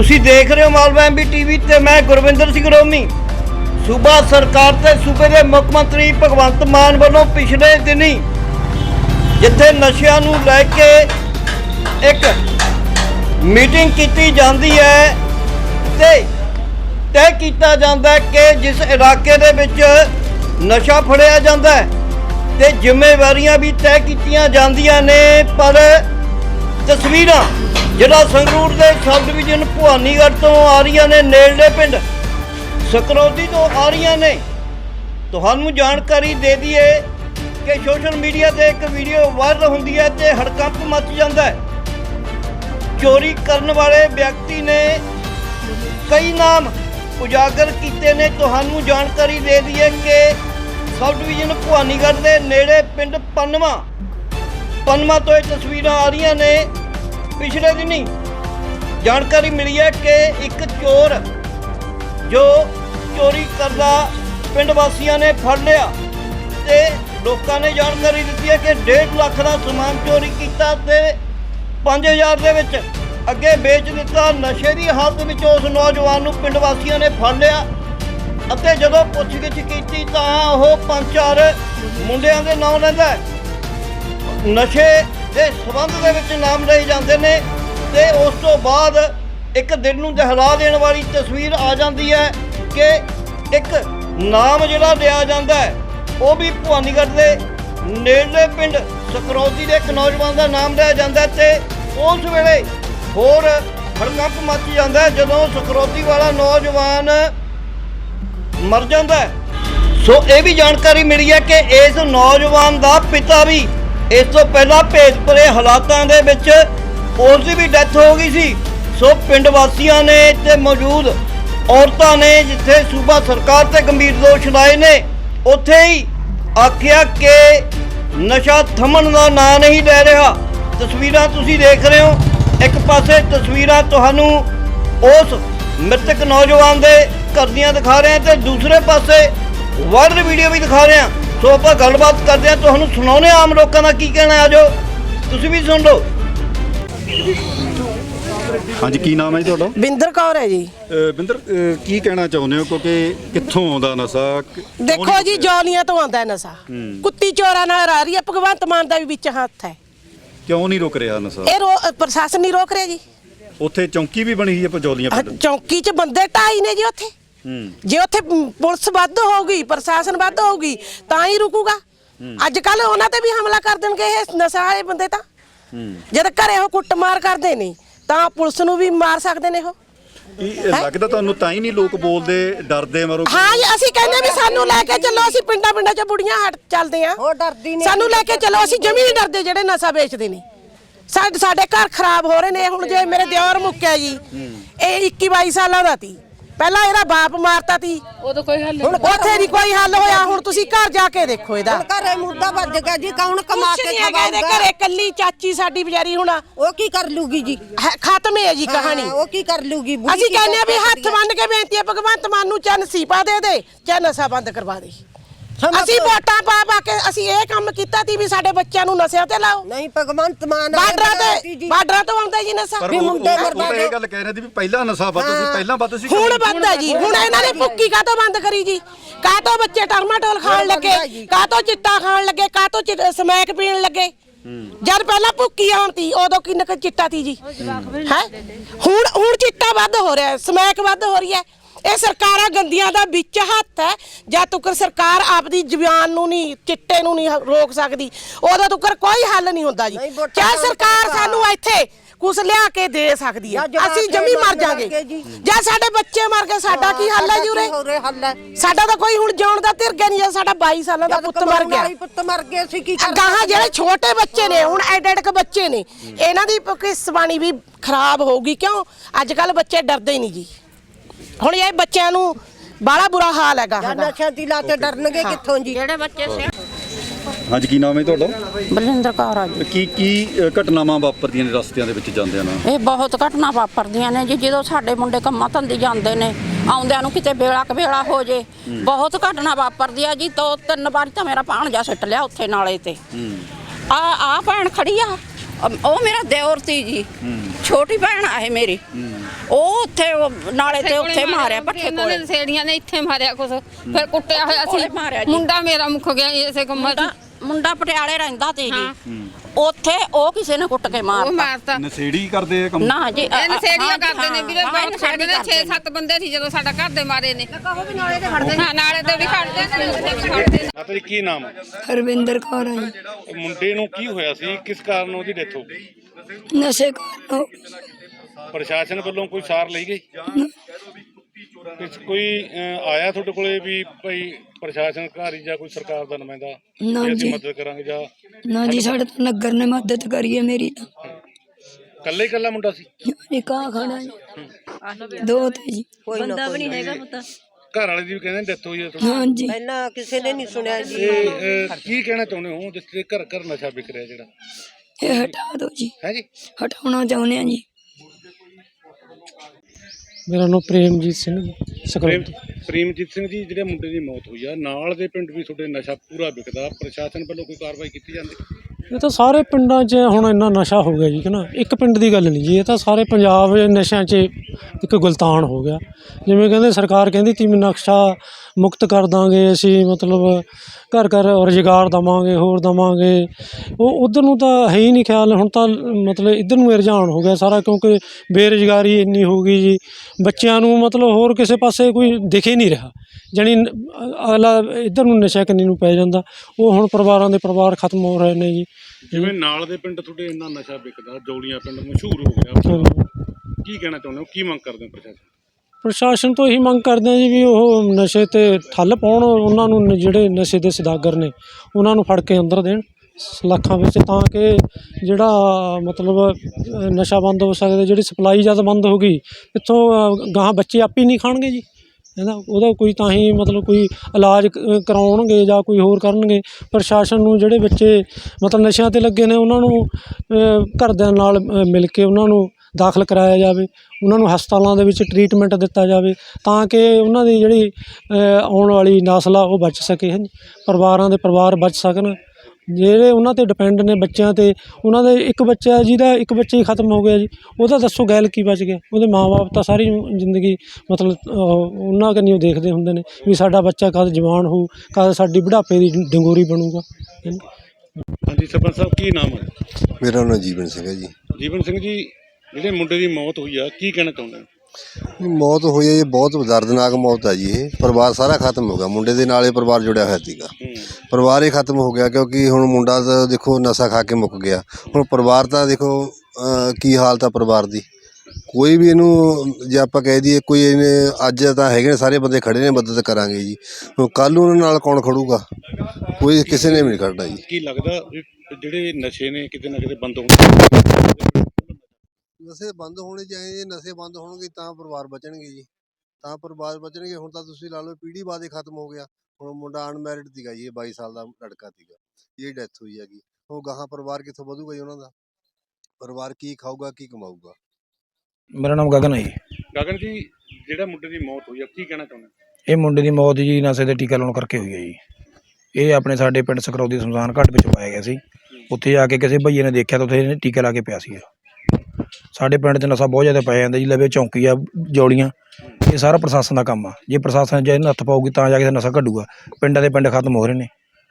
ਤੁਸੀਂ ਦੇਖ ਰਹੇ ਹੋ ਮਾਲਵਾ ਐਮਬੀ ਟੀਵੀ ਤੇ ਮੈਂ ਗੁਰਵਿੰਦਰ ਸਿੰਘ ਰੋਮੀ। ਸੂਬਾ ਸਰਕਾਰ ਤੇ ਸੂਬੇ ਦੇ ਮੁੱਖ ਮੰਤਰੀ ਭਗਵੰਤ ਮਾਨ ਵੱਲੋਂ ਪਿਛਲੇ ਦਿਨੀ ਜਿੱਥੇ ਨਸ਼ਿਆਂ ਨੂੰ ਲੈ ਕੇ ਇੱਕ ਮੀਟਿੰਗ ਕੀਤੀ ਜਾਂਦੀ ਹੈ ਤੇ ਤੈਅ ਕੀਤਾ ਜਾਂਦਾ ਕਿ ਜਿਸ ਇਲਾਕੇ ਦੇ ਵਿੱਚ ਨਸ਼ਾ ਫੜਿਆ ਜਾਂਦਾ ਹੈ ਤੇ ਜ਼ਿੰਮੇਵਾਰੀਆਂ ਵੀ ਤੈਅ ਕੀਤੀਆਂ ਜਾਂਦੀਆਂ ਨੇ, ਪਰ ਤਸਵੀਰਾਂ ਜਿਹੜਾ ਸੰਗਰੂਰ ਦੇ ਸਬ ਡਿਵੀਜ਼ਨ ਭਵਾਨੀਗੜ੍ਹ ਤੋਂ ਆ ਰਹੀਆਂ ਨੇ, ਨੇੜਲੇ ਪਿੰਡ, ਸਕਰੋਦੀ ਤੋਂ ਆ ਰਹੀਆਂ ਨੇ, ਤੁਹਾਨੂੰ ਜਾਣਕਾਰੀ ਦੇ ਦਈਏ ਕਿ ਸੋਸ਼ਲ ਮੀਡੀਆ ਤੇ ਇੱਕ ਵੀਡੀਓ ਵਾਇਰਲ ਹੁੰਦੀ ਹੈ ਤੇ ਹੜਕੰਪ ਮਚ ਜਾਂਦਾ ਹੈ। ਚੋਰੀ ਕਰਨ ਵਾਲੇ ਵਿਅਕਤੀ ਨੇ ਕਈ ਨਾਮ ਉਜਾਗਰ ਕੀਤੇ ਨੇ। ਤੁਹਾਨੂੰ ਜਾਣਕਾਰੀ ਦੇ ਦਈਏ ਕਿ ਸਬ ਡਿਵੀਜ਼ਨ ਭਵਾਨੀਗੜ੍ਹ ਦੇ ਨੇੜੇ ਪਿੰਡ ਪਨਵਾ ਪਨਵਾ ਤੋਂ ਇਹ ਤਸਵੀਰਾਂ ਆ ਰਹੀਆਂ ਨੇ। ਪਿਛਲੇ ਦਿਨੀ ਜਾਣਕਾਰੀ ਮਿਲੀ ਹੈ ਕਿ ਇੱਕ ਚੋਰ ਜੋ ਚੋਰੀ ਕਰਦਾ ਪਿੰਡ ਵਾਸੀਆਂ ਨੇ ਫੜ ਲਿਆ ਤੇ ਲੋਕਾਂ ਨੇ ਜਾਣਕਾਰੀ ਦਿੱਤੀ ਹੈ ਕਿ 1.5 ਲੱਖ ਦਾ ਸਮਾਨ ਚੋਰੀ ਕੀਤਾ ਤੇ 5000 ਦੇ ਵਿੱਚ ਅੱਗੇ ਵੇਚ ਦਿੱਤਾ। ਨਸ਼ੇ ਦੀ ਹਾਲਤ ਵਿੱਚ ਉਸ ਨੌਜਵਾਨ ਨੂੰ ਪਿੰਡ ਵਾਸੀਆਂ ਨੇ ਫੜ ਲਿਆ ਅਤੇ ਜਦੋਂ ਪੁੱਛਗਿੱਛ ਕੀਤੀ ਤਾਂ ਉਹ ਪੰਜ ਚਾਰ ਮੁੰਡਿਆਂ ਦੇ ਨਾਂ ਲੈਂਦਾ ਨਸ਼ੇ ਦੇ ਸਬੰਧ ਦੇ ਵਿੱਚ ਨਾਮ ਲਈ ਜਾਂਦੇ ਨੇ ਤੇ ਉਸ ਤੋਂ ਬਾਅਦ ਇੱਕ ਦਿਨ ਨੂੰ ਦਹਿਲਾ ਦੇਣ ਵਾਲੀ ਤਸਵੀਰ ਆ ਜਾਂਦੀ ਹੈ ਕਿ ਇੱਕ ਨਾਮ ਜਿਹੜਾ ਲਿਆ ਜਾਂਦਾ ਹੈ, ਉਹ ਵੀ ਭਵਾਨੀਗੜ੍ਹ ਦੇ ਨੇੜਲੇ ਪਿੰਡ ਸਕਰੋਦੀ ਦੇ ਇੱਕ ਨੌਜਵਾਨ ਦਾ ਨਾਮ ਲਿਆ ਜਾਂਦਾ ਹੈ ਤੇ ਉਸ ਵੇਲੇ ਹੋਰ ਹੜਕੰਪ ਮੱਚ ਜਾਂਦਾ ਜਦੋਂ ਸਕਰੋਦੀ ਵਾਲਾ ਨੌਜਵਾਨ ਮਰ ਜਾਂਦਾ ਸੋ ਇਹ ਵੀ ਜਾਣਕਾਰੀ ਮਿਲੀ ਹੈ ਕਿ ਇਸ ਨੌਜਵਾਨ ਦਾ ਪਿਤਾ ਵੀ ਇਸ ਤੋਂ ਪਹਿਲਾਂ ਭੇਦਭਰੇ ਹਾਲਾਤਾਂ ਦੇ ਵਿੱਚ ਉਸ ਦੀ ਵੀ ਡੈਥ ਹੋ ਗਈ ਸੀ। ਸੋ ਪਿੰਡ ਵਾਸੀਆਂ ਨੇ ਤੇ ਮੌਜੂਦ ਔਰਤਾਂ ਨੇ ਜਿੱਥੇ ਸੂਬਾ ਸਰਕਾਰ ਤੇ ਗੰਭੀਰ ਦੋਸ਼ ਲਾਏ ਨੇ, ਉੱਥੇ ਹੀ ਆਖਿਆ ਕਿ ਨਸ਼ਾ ਥੰਮਣ ਦਾ ਨਾਂ ਨਹੀਂ ਲੈ ਰਿਹਾ। ਤਸਵੀਰਾਂ ਤੁਸੀਂ ਦੇਖ ਰਹੇ ਹੋ। ਇੱਕ ਪਾਸੇ ਤਸਵੀਰਾਂ ਤੁਹਾਨੂੰ ਉਸ ਮ੍ਰਿਤਕ ਨੌਜਵਾਨ ਦੇ ਘਰ ਦੀਆਂ ਦਿਖਾ ਰਹੇ ਹਾਂ ਤੇ ਦੂਸਰੇ ਪਾਸੇ ਵਾਇਰਲ ਵੀਡੀਓ ਵੀ ਦਿਖਾ ਰਹੇ ਹਾਂ। ਸੋ ਆਪਾਂ ਗੱਲਬਾਤ ਕਰਦੇ ਹਾਂ ਤੁਹਾਨੂੰ ਸੁਣਾਉਂਦੇ ਹਾਂ ਆਮ ਲੋਕਾਂ ਦਾ ਕੀ ਕਹਿਣਾ ਆਜੋ ਤੁਸੀਂ ਵੀ ਸੁਣ ਲਓ। ਹਾਂਜੀ ਕੀ ਨਾਮ ਹੈ ਜੀ ਤੁਹਾਡਾ? ਬਿੰਦਰ ਕੌਰ ਹੈ ਜੀ। ਅਹ ਬਿੰਦਰ ਅਹ ਕੀ ਕਹਿਣਾ ਚਾਹੁੰਦੇ ਹੋ? ਕਿਉਂਕਿ ਕਿੱਥੋਂ ਆਉਂਦਾ ਨਸ਼ਾ? ਕ- ਦੇਖੋ ਜੀ ਜੌਲੀਆਂ ਤੋਂ ਆਉਂਦਾ ਹੈ ਨਸ਼ਾ। ਕੁੱਤੀ ਚੋਰਾਂ ਨਾਲ ਆ ਰਹੀ ਹੈ ਭਗਵੰਤ ਮਾਨ ਦਾ ਵੀ ਵਿੱਚ ਹੱਥ ਹੈ। ਕਿਉਂ ਨਹੀਂ ਰੁਕ ਰਿਹਾ ਨਸ਼ਾ? ਇਹ ਰੋ- ਪ੍ਰਸ਼ਾਸਨ ਨਹੀਂ ਰੋਕ ਰਿਹਾ ਜੀ। ਉੱਥੇ ਚੌਂਕੀ ਵੀ ਬਣੀ ਹੋਈ ਹੈ ਪਜੌਲੀਆਂ ਪਿੰਡ। ਚੌਂਕੀ 'ਚ ਬੰਦੇ ਢਾਈ ਨੇ ਜੀ ਉੱਥੇ। ਜੇ ਉੱਥੇ ਪੁਲਿਸ ਵੱਧ ਹੋਊਗੀ ਪ੍ਰਸ਼ਾਸਨ ਵੱਧ ਹੋਊਗੀ ਤਾਂ ਹੀ ਰੁਕੂਗਾ। ਅੱਜ ਕੱਲ ਉਹਨਾਂ ਤੇ ਵੀ ਹਮਲਾ ਕਰ ਦੇਣਗੇ ਇਹ ਨਸ਼ਾ ਵਾਲੇ ਬੰਦੇ ਤਾਂ। ਜਦ ਘਰੇ ਉਹ ਕੁੱਟਮਾਰ ਕਰਦੇ ਨੇ ਤਾਂ ਪੁਲਿਸ ਨੂੰ ਵੀ ਮਾਰ ਸਕਦੇ ਨੇ ਉਹ। ਇਹ ਲੱਗਦਾ ਤੁਹਾਨੂੰ ਤਾਂ ਹੀ ਨਹੀਂ ਲੋਕ ਬੋਲਦੇ ਡਰਦੇ ਮਾਰੋ ਹਾਂ ਜੀ ਅਸੀਂ ਕਹਿੰਦੇ ਵੀ ਸਾਨੂੰ ਲੈ ਕੇ ਚੱਲੋ ਅਸੀਂ ਪਿੰਡਾਂ ਪਿੰਡਾਂ 'ਚ ਬੁੜੀਆਂ ਹਟ ਚੱਲਦੇ ਆ ਉਹ ਡਰਦੀ ਨਹੀਂ। ਸਾਨੂੰ ਲੈ ਕੇ ਚੱਲੋ ਅਸੀਂ ਜਮੀ ਨਹੀਂ ਡਰਦੇ ਜਿਹੜੇ ਨਸ਼ਾ ਵੇਚਦੇ ਨੇ। ਸਾਡੇ ਸਾਡੇ ਘਰ ਖਰਾਬ ਹੋ ਰਹੇ ਨੇ ਹੁਣ ਜੇ ਮੇਰੇ ਦਿਓਰ ਮੁੱਕਿਆ ਜੀ ਇਹ 21 22 ਸਾਲਾਂ ਦਾ ਸੀ। ਪਹਿਲਾਂ ਇਹਦਾ ਬਾਪ ਮਾਰਤਾ ਸੀ ਉਦੋਂ ਕੋਈ ਹੱਲ ਹੁਣ ਉੱਥੇ ਨਹੀਂ ਕੋਈ ਹੱਲ ਹੋਇਆ ਹੁਣ ਤੁਸੀਂ ਘਰ ਜਾ ਕੇ ਦੇਖੋ ਇਹਦਾ। ਹੁਣ ਘਰੇ ਮੁਰਦਾ ਵੱਜ ਗਿਆ ਜੀ ਕੌਣ ਕਮਾ ਕੇ ਖਵਾਊਗਾ ਘਰੇ ਕੱਲੀ ਚਾਚੀ ਸਾਡੀ ਵਿਚਾਰੀ ਹੁਣ। ਉਹ ਕੀ ਕਰ ਲੂਗੀ ਜੀ? ਖਤਮ ਹੈ ਜੀ ਕਹਾਣੀ। ਉਹ ਕੀ ਕਰ ਲੂਗੀ? ਅਸੀਂ ਕਹਿੰਦੇ ਆ ਵੀ ਹੱਥ? ਬੰਨ ਕੇ ਬੇਨਤੀ ਹੈ ਭਗਵੰਤ ਮਾਨ ਨੂੰ ਚੰਨ ਸੀਪਾ ਦੇ ਦੇ ਚਾਹੇ ਨਸ਼ਾ ਬੰਦ ਕਰਵਾ ਦੇ। ਅਸੀਂ। ਵੋਟਾਂ ਪਾ ਪਾ ਕੇ ਅਸੀਂ ਇਹ ਕੰਮ ਕੀਤਾ ਸੀ ਵੀ ਸਾਡੇ ਬੱਚਿਆਂ ਨੂੰ ਨਸ਼ਿਆਂ ਤੇ ਲਾਓ। ਨਹੀਂ ਭਗਵੰਤ ਮਾਨ ਬਾਰਡਰਾਂ ਤੇ ਬਾਰਡਰਾਂ ਤੋਂ ਆਉਂਦਾ ਜੀ ਨਸ਼ਾ। ਪਰ ਵੀ ਮੁੰਡੇ ਮਰਦਾਂ ਤਾਂ ਇਹ ਗੱਲ ਕਹਿ ਰਹੇ ਸੀ ਵੀ ਪਹਿਲਾਂ ਨਸ਼ਾ ਵੱਧ ਸੀ ਪਹਿਲਾਂ ਵੱਧ ਸੀ ਹੁਣ ਬੰਦ ਹੈ ਜੀ। ਹੁਣ ਇਹਨਾਂ ਨੇ ਭੁੱਕੀ ਕਾਹਤੋਂ ਬੰਦ ਕਰੀ ਜੀ? ਕਾਹਤੋਂ ਬੱਚੇ ਟਰਮਾਟੋਲ ਖਾਣ ਲੱਗੇ? ਜੀ। ਕਾਹਤੋਂ ਚਿੱਟਾ ਖਾਣ ਲੱਗੇ? ਕਾਹਤੋਂ ਚਿ- ਸਮੈਕ ਪੀਣ ਲੱਗੇ? ਜਦ ਪਹਿਲਾਂ ਭੁੱਕੀ ਆਉਂਦੀ ਉਦੋਂ ਕਿੰਨਾ ਕੁ ਚਿੱਟਾ ਸੀ ਜੀ? ਹੈ? ਹੁਣ ਹੁਣ ਚਿੱਟਾ ਵੱਧ ਹੋ ਰਿਹਾ ਹੈ, ਸਮੈਕ ਵੱਧ ਹੋ ਰਹੀ ਹੈ। ਇਹ ਸਰਕਾਰਾਂ ਗੰਦੀਆਂ ਦਾ ਵਿੱਚ ਹੱਥ ਹੈ। ਜਦ ਤੱਕ ਸਰਕਾਰ ਆਪਦੀ ਜ਼ੁਬਾਨ ਨੂੰ ਨਹੀਂ ਚਿੱਟੇ ਨੂੰ ਨਹੀਂ ਰੋਕ ਸਕਦੀ। ਉਦੋਂ ਤੱਕ ਕੋਈ ਹੱਲ ਨਹੀਂ ਹੁੰਦਾ ਜੀ। ਨਹੀਂ, ਵੋਟਾਂ ਸਰਕਾਰ ਸਾਨੂੰ ਇੱਥੇ ਕੁਛ ਲਿਆ ਕੇ ਦੇ ਸਕਦੀ ਹੈ। ਜਾਂ ਜਵਾਕ ਅਸੀਂ ਜਮੀ ਮਰ ਮਰ ਜਾਾਂਗੇ ਜਾਣਗੇ ਜੀ। ਜਾਂ ਸਾਡੇ ਬੱਚੇ ਮਰ ਗਏ ਸਾਡਾ ਕੀ ਹੱਲ ਹੈ ਜੀ ਉਰੇ? ਉਰੇ ਹੱਲ ਹੈ? ਸਾਡਾ ਤਾਂ ਕੋਈ ਹੁਣ ਜਿਉਣ ਦਾ ਧਿਰ ਗਿਆ ਨਹੀਂ ਜਾਂ ਸਾਡਾ 22 ਸਾਲਾਂ ਦਾ ਜਦ ਪੁੱਤ ਮਰ ਗਿਆ। ਪੁੱਤ ਮਰ ਗਿਆ ਸੀ ਕੀ ਕਰ ਗਾਹਾਂ ਜਿਹੜੇ ਛੋਟੇ ਬੱਚੇ ਨੇ ਹੁਣ ਐਡ ਐਡ ਕੇ ਬੱਚੇ ਨੇ ਇਹਨਾਂ ਦੀ ਕਿਸਬਾਣੀ ਵੀ ਖਰਾਬ ਹੋਊਗੀ ਕਿਉਂ? ਅੱਜ ਕੱਲ ਬੱਚੇ ਡਰਦੇ ਹੀ ਨਹੀਂ ਜੀ। ਹੁਣ ਇਹ ਬੱਚਿਆਂ ਨੂੰ ਬਾਲਾ ਬੁਰਾ ਹਾਲ ਹੈਗਾ ਨਸ਼ਿਆਂ ਦੀ ਲਾ ਤੇ ਡਰਨਗੇ ਕਿੱਥੋਂ ਜੀ? ਜਿਹੜੇ ਬੱਚੇ ਸੇ? ਹਾਂਜੀ ਕੀ ਨਾਮ ਹੈ ਤੁਹਾਡਾ? ਬਲਿੰਦਰ ਕੌਰ ਆ ਜੀ। ਕੀ ਕੀ ਘਟਨਾਵਾਂ ਵਾਪਰਦੀਆਂ ਨੇ ਰਸਤਿਆਂ ਦੇ ਵਿੱਚ ਜਾਂਦਿਆਂ ਨਾਲ? ਇਹ ਬਹੁਤ ਘਟਨਾ ਵਾਪਰਦੀਆਂ ਨੇ ਜੀ ਜਦੋਂ ਸਾਡੇ ਮੁੰਡੇ ਕੰਮਾਂ ਧੰਦੇ ਜਾਂਦੇ ਨੇ ਆਉਂਦਿਆਂ ਨੂੰ ਕਿਤੇ ਵੇਲਾ ਕਵੇਲਾ ਹੋ ਜੇ। ਬਹੁਤ ਘਟਨਾ ਵਾਪਰਦੀ ਆ ਜੀ ਦੋ ਤਿੰਨ ਵਾਰੀ ਤਾਂ ਮੇਰਾ ਭਾਣਜਾ ਸਿੱਟ ਲਿਆ ਉੱਥੇ ਨਾਲੇ ਤੇ। ਆ ਆ ਭੈਣ ਖੜੀ ਆ ਅਮ, ਉਹ ਮੇਰਾ ਦਿਓਰ ਸੀ ਜੀ। ਛੋਟੀ ਭੈਣ ਆ ਇਹ ਮੇਰੀ। ਉਹ ਉੱਥੇ ਉਹ ਨਾਲੇ ਤੇ ਉੱਥੇ ਮਾਰਿਆ ਪੱਠੇ ਇਹਨਾਂ ਕੋਲੇ। ਨੇ ਸੇੜੀਆਂ ਨੇ ਇੱਥੇ ਮਾਰਿਆ ਕੁਛ। ਫਿਰ ਕੁੱਟਿਆ ਹੋਇਆ ਕੋਲੇ ਸੀ ਜੀ। ਮੁੰਡਾ ਮੇਰਾ ਮੁੱਕ ਗਿਆ ਇਸੇ ਕੰਮਾਂ 'ਚ। ਮੁੰਡਾ ਮੁੰਡਾ ਪਟਿਆਲੇ ਰਹਿੰਦਾ ਹਾਂ। ਜੀ ਉੱਥੇ ਉਹ ਕਿਸੇ ਨੇ ਕੁੱਟ ਕੇ ਉਹ ਮਾਰਤਾ। ਮਾਰਤਾ। ਨਸ਼ੇੜੀ ਕਰਦੇ ਆ ਕੰਮ? ਨਾ ਜੀ ਇਹ ਨਸ਼ੇੜੀਆਂ ਕਰਦੇ ਨੇ ਵੀਰੇ ਬਹੁਤ ਖੜਦੇ ਨੇ ਕਰਦੇ 6-7 ਬੰਦੇ ਸੀ ਜਦੋਂ ਸਾਡਾ ਘਰ ਦੇ ਮਾਰੇ ਨੇ। ਕਹੋ ਵੀ ਨਾਲੇ ਤੇ ਖੜਦੇ ਹਾਂ ਨਾਲੇ ਤੇ ਵੀ ਖੜਦੇ ਨੇ ਤੇ ਵੀ ਖੜਦੇ ਨੇ। ਮਾਤਾ ਜੀ ਕੀ ਨਾਮ? ਹੈ ਹਰਵਿੰਦਰ ਕੌਰ ਹੈ ਉਹ ਮੁੰਡੇ ਨੂੰ ਕੀ ਹੋਇਆ ਸੀ? ਕਿਸ ਕਾਰਨ ਉਹਦੀ ਡੈਥ ਹੋ ਗਈ? ਨਸ਼ੇ ਕਾਰਨ ਪ੍ਰਸ਼ਾਸਨ ਵੱਲੋਂ ਕੋਈ ਸਾਰ ਲਈ ਗਈ? ਕਿਸ ਕੋਈ ਅਹ, ਆਇਆ ਤੁਹਾਡੇ ਕੋਲੇ ਵੀ ਭਾਈ ਪ੍ਰਸ਼ਾਸਨ ਅਧਿਕਾਰੀ ਜਾਂ ਕੋਈ ਸਰਕਾਰ ਦਾ ਨੁਮਾਇੰਦਾ ਨਾ ਵੀ ਅਸੀਂ ਜੀ। ਮਦਦ ਕਰਾਂਗੇ ਜਾਂ ਨਾ ਜੀ ਸਾਡੇ ਤਾਂ ਨਗਰ ਨੇ ਮਦਦ ਕਰੀ ਹੈ ਮੇਰੀ। ਤਾਂ ਕੱਲੇ ਕੱਲਾ ਮੁੰਡਾ ਸੀ? ਇਹ ਕਾ ਖੜਾ ਜੀ। ਦੋ ਤੇ ਜੀ। ਬੰਦਾ ਵੀ ਨਹੀਂ ਹੈਗਾ ਘਰ ਵਾਲੇ ਦੀ ਵੀ ਕਹਿੰਦੇ ਡੈਥ ਹੋਈ ਹੈ ਤੁਹਾਡੀ। ਹਾਂ ਜੀ। ਪਹਿਲਾਂ ਕਿਸੇ ਨੇ ਨਹੀਂ ਸੁਣਿਆ ਜੀ। ਤੇ ਅਹ, ਕੀ ਕਹਿਣਾ ਚਾਹੁੰਦੇ ਹੋ? ਜਿਸ ਤੇ ਘਰ ਘਰ ਨਸ਼ਾ ਵਿਕ ਰਿਹਾ ਜਿਹੜਾ। ਇਹ ਹਟਾ ਦਿਓ ਜੀ। ਹੈ ਜੀ? ਹਟਾਉਣਾ ਚਾਹੁੰਦੇ ਆ ਜੀ। ਮੇਰਾ ਨਾਮ ਪ੍ਰੇਮਜੀਤ ਸਿੰਘ ਸਕਰੋਤੀ ਪ੍ਰੇਮਜੀਤ ਸਿੰਘ ਜੀ ਜਿਹੜੇ ਮੁੰਡੇ ਦੀ ਮੌਤ ਹੋਈ ਆ ਨਾਲ ਦੇ ਪਿੰਡ ਵੀ ਤੁਹਾਡੇ ਨਸ਼ਾ ਪੂਰਾ ਵਿਕਦਾ ਪ੍ਰਸ਼ਾਸਨ ਵੱਲੋਂ ਕੋਈ ਕਾਰਵਾਈ ਕੀਤੀ ਜਾਂਦੀ? ਇਹ ਤਾਂ ਸਾਰੇ ਪਿੰਡਾਂ 'ਚ ਹੁਣ ਇੰਨਾ ਨਸ਼ਾ ਹੋ ਗਿਆ ਜੀ ਕਿ ਨਾ ਇੱਕ ਪਿੰਡ ਦੀ ਗੱਲ ਨਹੀਂ ਜੀ ਇਹ ਤਾਂ ਸਾਰੇ ਪੰਜਾਬ ਦੇ ਨਸ਼ਿਆਂ 'ਚ ਇੱਕ ਗੁਲਤਾਨ ਹੋ ਗਿਆ। ਜਿਵੇਂ ਕਹਿੰਦੇ ਸਰਕਾਰ ਕਹਿੰਦੀ ਤੀ ਨਕਸ਼ਾ ਮੁਕਤ ਕਰ ਦਾਂਗੇ ਅਸੀਂ ਮਤਲਬ ਘਰ ਘਰ ਰੁਜ਼ਗਾਰ ਦਵਾਂਗੇ ਹੋਰ ਦਵਾਂਗੇ। ਉਹ ਉਧਰ ਨੂੰ ਤਾਂ ਹੈ ਹੀ ਨਹੀਂ ਖਿਆਲ ਹੁਣ ਤਾਂ ਮਤਲਬ ਇੱਧਰ ਨੂੰ ਹੀ ਰੁਝਾਨ ਹੋ ਗਿਆ ਸਾਰਾ ਕਿਉਂਕਿ ਬੇਰੁਜ਼ਗਾਰੀ ਇੰਨੀ ਹੋ ਗਈ ਜੀ। ਬੱਚਿਆਂ ਨੂੰ ਮਤਲਬ ਹੋਰ ਕਿਸੇ ਪਾਸੇ ਕੋਈ ਦਿਖ ਨਹੀਂ ਰਿਹਾ। ਜਾਣੀ ਅਗਲਾ ਇੱਧਰ ਨੂੰ ਨਸ਼ਾ ਕੰਨੀ ਨੂੰ ਪੈ ਜਾਂਦਾ। ਉਹ ਹੁਣ ਪਰਿਵਾਰਾਂ ਦੇ ਪਰਿਵਾਰ ਖਤਮ ਹੋ ਰਹੇ ਨੇ ਜੀ। ਜਿਵੇਂ ਨਾਲ ਦੇ ਪਿੰਡ ਤੁਹਾਡੇ ਇੰਨਾ ਨਸ਼ਾ ਵਿਕਦਾ ਜੌਲੀਆਂ ਪਿੰਡ ਮਸ਼ਹੂਰ ਹੋ ਗਿਆ। ਕੀ ਕਹਿਣਾ ਚਾਹੁੰਦੇ ਹੋ? ਕੀ ਮੰਗ ਕਰਦੇ ਹੋ ਪ੍ਰਸ਼ਾਸਨ ਪ੍ਰਸ਼ਾਸਨ ਤੋਂ ਇਹੀ ਮੰਗ ਕਰਦੇ ਹਾਂ ਜੀ ਵੀ ਉਹ ਨਸ਼ੇ ਤੇ ਠੱਲ ਪਾਉਣ ਉਹਨਾਂ ਨੂੰ ਜਿਹੜੇ ਨਸ਼ੇ ਦੇ ਸੌਦਾਗਰ ਨੇ ਉਹਨਾਂ ਨੂੰ ਫੜ ਕੇ ਅੰਦਰ ਦੇਣ ਸਲਾਖਾਂ ਵਿੱਚ ਤਾਂ ਕਿ ਜਿਹੜਾ ਮਤਲਬ ਨਸ਼ਾ ਬੰਦ ਹੋ ਸਕਦਾ ਜਿਹੜੀ ਸਪਲਾਈ ਜਦ ਬੰਦ ਹੋ ਗਈ ਇੱਥੋਂ ਅ, ਗਾਹਾਂ ਬੱਚੇ ਹੀ ਨਹੀਂ ਖਾਣਗੇ ਜੀ। ਇਹਦਾ ਉਹਦਾ ਕੋਈ ਤਾਂ ਹੀ ਮਤਲਬ ਕੋਈ ਇਲਾਜ ਕ- ਕਰਾਉਣਗੇ ਜਾਂ ਕੋਈ ਹੋਰ ਕਰਨਗੇ। ਪ੍ਰਸ਼ਾਸਨ ਨੂੰ ਜਿਹੜੇ ਬੱਚੇ ਮਤਲਬ ਨਸ਼ਿਆਂ ਤੇ ਲੱਗੇ ਨੇ ਉਹਨਾਂ ਨੂੰ ਘਰਦਿਆਂ ਨਾਲ ਮਿਲ ਕੇ ਉਹਨਾਂ ਨੂੰ ਦਾਖਲ ਕਰਾਇਆ ਜਾਵੇ ਉਹਨਾਂ ਨੂੰ ਹਸਪਤਾਲਾਂ ਦੇ ਵਿੱਚ ਟ੍ਰੀਟਮੈਂਟ ਦਿੱਤਾ ਜਾਵੇ ਤਾਂ ਕਿ ਉਹਨਾਂ ਦੀ ਜਿਹੜੀ ਆਉਣ ਵਾਲੀ ਨਸਲ ਆ ਉਹ ਬਚ ਸਕੇ ਹਾਂਜੀ ਪਰਿਵਾਰਾਂ ਦੇ ਪਰਿਵਾਰ ਬਚ ਸਕਣ। ਜਿਹੜੇ ਉਹਨਾਂ ਤੇ ਡਿਪੈਂਡ ਨੇ ਬੱਚਿਆਂ ਤੇ ਉਹਨਾਂ ਦੇ ਇੱਕ ਬੱਚਾ ਜਿਹਦਾ ਇੱਕ ਬੱਚਾ ਹੀ ਖਤਮ ਹੋ ਗਿਆ ਜੀ ਉਹਦਾ ਦੱਸੋ ਗੈਲ ਕੀ ਬਚ ਗਿਆ? ਉਹਦੇ ਮਾਪੇ ਤਾਂ ਸਾਰੀ ਜ਼ਿੰਦਗੀ ਮਤਲਬ ਉਹਨਾਂ ਕੰਨੀ ਉਹ ਦੇਖਦੇ ਹੁੰਦੇ ਨੇ ਵੀ ਸਾਡਾ ਬੱਚਾ ਕਦ ਜਵਾਨ ਹੋਊ ਕਦ ਸਾਡੀ ਬੁਢਾਪੇ ਦੀ ਡੰਗੋਰੀ ਬਣੂਗਾ ਹਾਂਜੀ ਸਰਪੰਚ ਸਾਹਿਬ ਕੀ ਨਾਮ ਹੈ? ਮੇਰਾ ਨਾਮ ਜੀਵਨ ਸਿੰਘ ਹੈ ਜੀ। ਜੀਵਨ ਸਿੰਘ ਜੀ ਜਿਹੜੇ ਮੁੰਡੇ ਦੀ ਮੌਤ ਹੋਈ ਆ ਕੀ ਕਹਿਣਾ ਚਾਹੁੰਦੇ ਹੋ? ਮੌਤ ਹੋਈ ਹੈ ਜੀ ਬਹੁਤ ਦਰਦਨਾਕ ਮੌਤ ਹੈ ਜੀ ਇਹ। ਪਰਿਵਾਰ ਸਾਰਾ ਖਤਮ ਹੋ ਗਿਆ। ਮੁੰਡੇ ਦੇ ਨਾਲੇ ਪਰਿਵਾਰ ਜੁੜਿਆ ਹੋਇਆ ਸੀਗਾ। ਪਰਿਵਾਰ ਹੀ ਖਤਮ ਹੋ ਗਿਆ ਕਿਉਂਕਿ ਹੁਣ ਮੁੰਡਾ ਤਾਂ ਦੇਖੋ ਨਸ਼ਾ ਖਾ ਕੇ ਮੁੱਕ ਗਿਆ। ਹੁਣ ਪਰਿਵਾਰ ਤਾਂ ਦੇਖੋ ਅਹ, ਕੀ ਹਾਲਤ ਆ ਪਰਿਵਾਰ ਦੀ। ਕੋਈ ਵੀ ਇਹਨੂੰ ਜੇ ਆਪਾਂ ਕਹਿ ਦਈਏ ਕੋਈ ਇਹਨੇ ਅੱਜ ਤਾਂ ਹੈਗੇ ਨੇ ਸਾਰੇ ਬੰਦੇ ਖੜੇ ਨੇ ਮਦਦ ਕਰਾਂਗੇ ਜੀ। ਹੁਣ ਕੱਲ ਨੂੰ ਉਹਨਾਂ ਨਾਲ ਕੌਣ ਖੜੂਗਾ? ਕੋਈ ਕਿਸੇ ਨੇ ਵੀ ਨਹੀਂ ਖੜਨਾ ਜੀ। ਕੀ ਲੱਗਦਾ ਜਿਹੜੇ ਨਸ਼ੇ ਨੇ ਕਿਤੇ ਨਾ ਕਿਤੇ ਬੰਦ ਹੋਣਗੇ ਨਸ਼ੇ ਬੰਦ ਹੋਣੇ ਚਾਹੀਦੇ ਨਸ਼ੇ ਬੰਦ ਹੋਣਗੇ ਤਾਂ ਪਰਿਵਾਰ ਬਚਣਗੇ ਜੀ। ਤਾਂ ਪਰਿਵਾਰ ਬਚਣਗੇ ਹੁਣ ਤਾਂ ਤੁਸੀਂ ਲਾ ਲਓ ਪੀੜ੍ਹੀ ਬਾਅਦ ਹੀ ਖਤਮ ਹੋ ਗਿਆ। ਹੁਣ ਮੁੰਡਾ ਅਨਮੈਰਿਡ ਸੀਗਾ ਜੀ ਇਹ 22 ਸਾਲ ਦਾ ਲੜਕਾ ਸੀਗਾ। ਇਹ ਡੈਥ ਹੋਈ ਹੈਗੀ। ਉਹ ਗਾਹਾਂ ਪਰਿਵਾਰ ਕਿੱਥੋਂ ਵਧੂਗਾ ਜੀ ਉਹਨਾਂ ਦਾ? ਪਰਿਵਾਰ ਕੀ ਖਾਊਗਾ ਕੀ ਕਮਾਊਗਾ? ਮੇਰਾ ਨਾਮ ਗਗਨ ਹੈ ਜੀ। ਗਗਨ ਜੀ ਜਿਹੜਾ ਮੁੰਡੇ ਦੀ ਮੌਤ ਹੋਈ ਆ ਕੀ ਕਹਿਣਾ ਚਾਹੁੰਦੇ ਹੋ? ਇਹ ਮੁੰਡੇ ਦੀ ਮੌਤ ਜੀ ਨਸ਼ੇ ਦੇ ਟੀਕਾ ਲਾਉਣ ਕਰਕੇ ਹੋਈ ਹੈ ਜੀ। ਇਹ ਆਪਣੇ ਸਾਡੇ ਪਿੰਡ ਸਕਰੌਦੀ ਸ਼ਮਸ਼ਾਨ ਘਾਟ ਵਿੱਚ ਪਾਇਆ ਗਿਆ ਸੀ। ਉੱਥੇ ਜਾ ਕੇ ਕਿਸੇ ਭਈਏ ਨੇ ਦੇਖਿਆ ਤਾਂ ਉੱਥੇ ਇਹਨੇ ਟੀਕਾ ਲਾ ਕੇ ਪਿਆ ਸੀ ਸਾਡੇ ਪਿੰਡ 'ਚ ਨਸ਼ਾ ਬਹੁਤ ਜ਼ਿਆਦਾ ਪਾਇਆ ਜਾਂਦਾ ਜੀ ਲਵੇ ਚੌਂਕੀ ਆ ਜੌਲੀਆਂ ਇਹ ਸਾਰਾ ਪ੍ਰਸ਼ਾਸਨ ਦਾ ਕੰਮ ਆ। ਜੇ ਪ੍ਰਸ਼ਾਸਨ ਜੇ ਨੱਥ ਪਾਊਗੀ ਤਾਂ ਜਾ ਕੇ ਨਸ਼ਾ ਘਟੂਗਾ ਪਿੰਡਾਂ ਦੇ ਪਿੰਡ ਖਤਮ ਹੋ ਰਹੇ ਨੇ।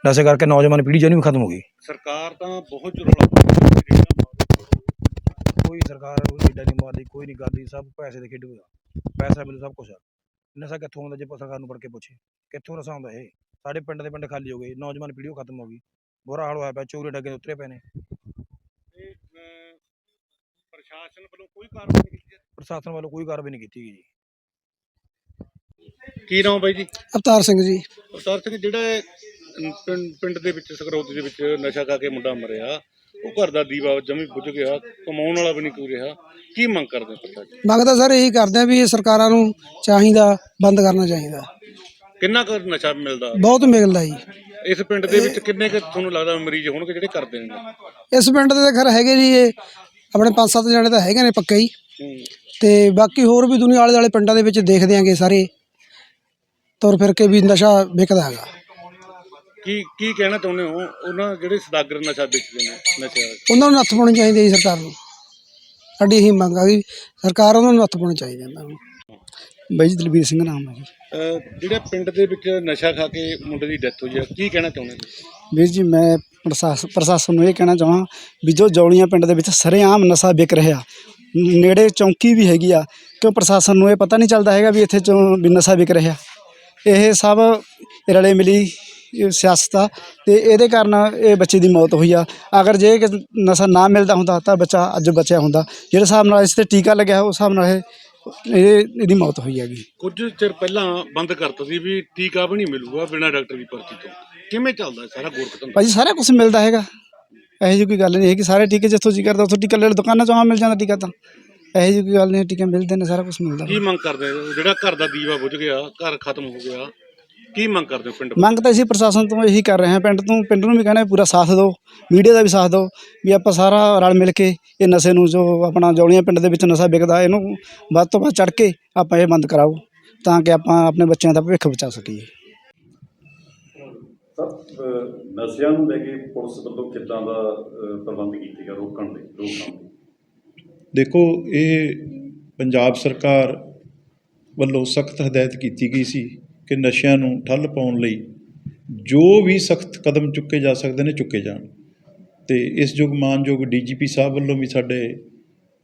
ਨਸ਼ੇ ਕਰਕੇ ਨੌਜਵਾਨ ਪੀੜ੍ਹੀ ਜਨੀ ਵੀ ਖਤਮ ਹੋ ਗਈ। ਸਰਕਾਰ ਤਾਂ ਬਹੁਤ ਜ਼ੋਰ ਕੋਈ ਸਰਕਾਰ ਏਡਾ ਨਹੀਂ ਮਾਰਦੀ ਕੋਈ ਨਹੀਂ ਕਰਦੀ ਸਭ ਪੈਸੇ ਦੇ ਖੇਡੂ ਆ। ਪੈਸਾ ਮਿਲੂ ਸਭ ਕੁਝ ਆ। ਨਸ਼ਾ ਕਿੱਥੋਂ ਆਉਂਦਾ ਜੇ ਸਰਕਾਰ ਨੂੰ ਫੜ ਕੇ ਪੁੱਛੇ? ਕਿੱਥੋਂ ਨਸ਼ਾ ਆਉਂਦਾ ਇਹ? ਸਾਡੇ ਪਿੰਡ ਦੇ ਪਿੰਡ ਖਾਲੀ ਹੋ ਗਏ। ਨੌਜਵਾਨ ਪੀੜ੍ਹੀ ਖਤਮ ਹੋ ਗਈ। ਬੁਰਾ ਹਾਲ ਹੋਇਆ ਪਿਆ ਚੋਰੀ ਡੱਗੇ ਉਤਰੇ ਪਏ ਨੇ। ਪ੍ਰਸ਼ਾਸਨ ਵੱਲੋਂ ਕੋਈ ਕਾਰਵਾਈ ਨਹੀਂ ਕੀਤੀ ਪ੍ਰਸ਼ਾਸਨ ਵੱਲੋਂ ਕੋਈ ਕਾਰਵਾਈ ਨਹੀਂ ਕੀਤੀ ਗਈ ਜੀ। ਕੀ ਨਾਮ ਬਾਈ ਜੀ? ਅਵਤਾਰ ਸਿੰਘ ਜੀ। ਅਵਤਾਰ ਸਿੰਘ ਜਿਹੜਾ ਇਹ ਪਿੰਡ ਪਿੰਡ ਦੇ ਵਿੱਚ ਸਕਰੌਤੀ ਦੇ ਵਿੱਚ ਨਸ਼ਾ ਖਾ ਕੇ ਮੁੰਡਾ ਮਰਿਆ ਉਹ ਘਰ ਦਾ ਦੀਵਾ ਜਮੀ ਬੁੱਝ ਗਿਆ ਕਮਾਉਣ ਵਾਲਾ ਵੀ ਨਹੀਂ ਕੋਈ ਰਿਹਾ। ਕੀ ਮੰਗ ਕਰਦੇ ਹੋ ਪ੍ਰਸ਼ਾਸਨ ਮੰਗ ਤਾਂ ਸਰ ਇਹੀ ਕਰਦੇ ਆ ਵੀ ਇਹ ਸਰਕਾਰਾਂ ਨੂੰ ਚਾਹੀਦਾ ਬੰਦ ਕਰਨਾ ਚਾਹੀਦਾ। ਕਿੰਨਾ ਕੁ ਨਸ਼ਾ ਮਿਲਦਾ? ਬਹੁਤ ਮਿਲਦਾ ਜੀ। ਇਸ ਪਿੰਡ ਦੇ ਵਿੱਚ ਕਿੰਨੇ ਕੁ ਤੁਹਾਨੂੰ ਲੱਗਦਾ ਮਰੀਜ਼ ਹੋਣਗੇ ਜਿਹੜੇ ਕਰਦੇ ਨੇ? ਇਸ ਪਿੰਡ ਦੇ ਤਾਂ ਖੈਰ ਹੈਗੇ ਜੀ ਇਹ। ਆਪਣੇ ਪੰਜ ਸੱਤ ਜਣੇ ਤਾਂ ਹੈਗੇ ਨੇ ਪੱਕੇ ਹੀ। ਹੂੰ। ਤੇ ਬਾਕੀ ਹੋਰ ਵੀ ਦੁਨੀਆ ਆਲੇ ਦੁਆਲੇ ਪਿੰਡਾਂ ਦੇ ਵਿੱਚ ਦੇਖਦੇ ਆਂਗੇ ਸਾਰੇ। ਤੁਰ ਫਿਰ ਕੇ ਵੀ ਨਸ਼ਾ ਵਿਕਦਾ ਹੈਗਾ। ਕੀ ਕੀ ਕਹਿਣਾ ਚਾਹੁੰਦੇ ਹੋ? ਉਹਨਾਂ ਜਿਹੜੇ ਸਦਾਗਰ ਨਸ਼ਾ ਵੇਚਦੇ ਨੇ ਨਸ਼ਾ ਉਹਨਾਂ ਨੂੰ ਨੱਥ ਪਾਉਣੀ ਚਾਹੀਦੀ ਹੈ ਸਰਕਾਰ ਨੂੰ। ਸਾਡੀ ਇਹੀ ਮੰਗ ਆ ਸਰਕਾਰ ਉਹਨਾਂ ਨੂੰ ਨੱਥ ਪਾਉਣੀ ਚਾਹੀਦੀ ਹੈ ਇਹਨਾਂ ਨੂੰ। ਬਾਈ ਜੀ ਦਲਬੀਰ ਸਿੰਘ ਨਾਮ ਹੈ ਜੀ। ਜਿਹੜੇ ਪਿੰਡ ਦੇ ਵਿੱਚ ਨਸ਼ਾ ਖਾ ਕੇ ਮੁੰਡੇ ਦੀ ਡੈਥ ਹੋਈ ਆ ਕੀ ਕਹਿਣਾ ਚਾਹੁੰਦੇ ਵੀਰ ਜੀ ਮੈਂ ਪ੍ਰਸ਼ਾਸ- ਪ੍ਰਸ਼ਾਸਨ ਨੂੰ ਇਹ ਕਹਿਣਾ ਚਾਹਾਂ ਵੀ ਜੋ ਜੌਲੀਆਂ ਪਿੰਡ ਦੇ ਵਿੱਚ ਸਰੇਆਮ ਨਸ਼ਾ ਵਿਕ ਰਿਹਾ, ਨੇੜੇ ਚੌਂਕੀ ਵੀ ਹੈਗੀ ਆ, ਕਿਉਂ ਪ੍ਰਸ਼ਾਸਨ ਨੂੰ ਇਹ ਪਤਾ ਨਹੀਂ ਚੱਲਦਾ ਹੈਗਾ ਵੀ ਇੱਥੇ ਚੋਂ, ਵੀ ਨਸ਼ਾ ਵਿਕ ਰਿਹਾ। ਇਹ ਸਭ ਰਲੇ ਮਿਲੀ ਸਿਆਸਤ ਆ ਤੇ ਇਹਦੇ ਕਾਰਨ ਇਹ ਬੱਚੇ ਦੀ ਮੌਤ ਹੋਈ ਆ। ਅਗਰ ਜੇ ਨਸ਼ਾ ਨਾ ਮਿਲਦਾ ਹੁੰਦਾ ਤਾਂ ਬੱਚਾ ਅੱਜ ਬਚਿਆ ਹੁੰਦਾ। ਜਿਹੜੇ ਹਿਸਾਬ ਨਾਲ ਇਸ ਤੇ ਟੀਕਾ ਲੱਗਿਆ ਉਸ ਹਿਸਾਬ ਨਾਲ ਇਹ ਇਹ, ਇਹਦੀ ਮੌਤ ਹੋਈ ਹੈਗੀ। ਕੁਝ ਚਿਰ ਪਹਿਲਾਂ ਬੰਦ ਕਰਤਾ ਸੀ ਵੀ ਟੀਕਾ ਵੀ ਨਹੀਂ ਮਿਲੂਗਾ ਬਿਨਾਂ ਡਾਕਟਰ ਦੀ ਪਰਚੀ ਤੋਂ। ਕਿਵੇਂ ਚੱਲਦਾ ਸਾਰਾ ਗੋਰਖ ਭਾਜੀ ਸਾਰਾ ਕੁਝ ਮਿਲਦਾ ਹੈਗਾ। ਇਹੋ ਜਿਹੀ ਕੋਈ ਗੱਲ ਨਹੀਂ ਹੈ ਕਿ ਸਾਰੇ ਟੀਕੇ ਜਿੱਥੋਂ ਜੀ ਕਰਦਾ ਉੱਥੋਂ ਟੀਕਾ ਲੈ ਲਓ ਦੁਕਾਨਾਂ ਚੋਂ ਹਾਂ ਮਿਲ ਜਾਂਦਾ ਟੀਕਾ ਤਾਂ। ਇਹੋ ਜਿਹੀ ਕੋਈ ਗੱਲ ਨਹੀਂ ਟੀਕੇ ਮਿਲਦੇ ਨੇ ਸਾਰਾ ਕੁਝ ਮਿਲਦਾ। ਕੀ ਮੰਗ ਕਰਦੇ ਹੋ? ਜਿਹੜਾ ਘਰ ਦਾ ਦੀਵਾ ਬੁਝ ਗਿਆ ਘਰ ਖਤਮ ਹੋ ਗਿਆ ਕੀ ਮੰਗ ਕਰਦੇ ਹੋ ਪਿੰਡ ਮੰਗ ਤਾਂ ਅਸੀਂ ਪ੍ਰਸ਼ਾਸਨ ਤੋਂ ਇਹੀ ਕਰ ਰਹੇ ਹਾਂ। ਪਿੰਡ ਤੋਂ ਪਿੰਡ ਨੂੰ ਵੀ ਕਹਿੰਦੇ ਪੂਰਾ ਸਾਥ ਦਿਓ ਮੀਡੀਆ ਦਾ ਵੀ ਸਾਥ ਦਿਓ ਵੀ ਆਪਾਂ ਸਾਰਾ ਰਲ ਮਿਲ ਕੇ ਇਹ ਨਸ਼ੇ ਨੂੰ ਜੋ ਆਪਣਾ ਜੌਲੀਆਂ ਪਿੰਡ ਦੇ ਵਿੱਚ ਨਸ਼ਾ ਵਿਕਦਾ ਇਹਨੂੰ ਵੱਧ ਤੋਂ ਵੱਧ ਚੜ ਕੇ ਆਪਾਂ ਇਹ ਬੰਦ ਕਰਾਓ ਤਾਂ ਕਿ ਆਪਾਂ ਆਪਣੇ ਬੱਚਿਆਂ ਦਾ ਭਵਿੱਖ ਬਚਾ ਸਕੀਏ। ਸਰ ਨਸ਼ਿਆਂ ਨੂੰ ਲੈ ਕੇ ਪੁਲਿਸ ਵੱਲੋਂ ਕਿੱਦਾਂ ਦਾ ਪ੍ਰਬੰਧ ਕੀਤੇ ਗਿਆ ਰੋਕਣ ਦੇ ਰੋਕਣ ਦੇ? ਦੇਖੋ, ਇਹ ਪੰਜਾਬ ਸਰਕਾਰ ਵੱਲੋਂ ਸਖਤ ਹਦਾਇਤ ਕੀਤੀ ਗਈ ਸੀ ਕਿ ਨਸ਼ਿਆਂ ਨੂੰ ਠੱਲ ਪਾਉਣ ਲਈ ਜੋ ਵੀ ਸਖਤ ਕਦਮ ਚੁੱਕੇ ਜਾ ਸਕਦੇ ਨੇ, ਚੁੱਕੇ ਜਾਣ। ਤੇ ਇਸ ਯੁੱਗ ਮਾਨਯੋਗ ਡੀਜੀਪੀ ਸਾਹਿਬ ਵੱਲੋਂ ਵੀ ਸਾਡੇ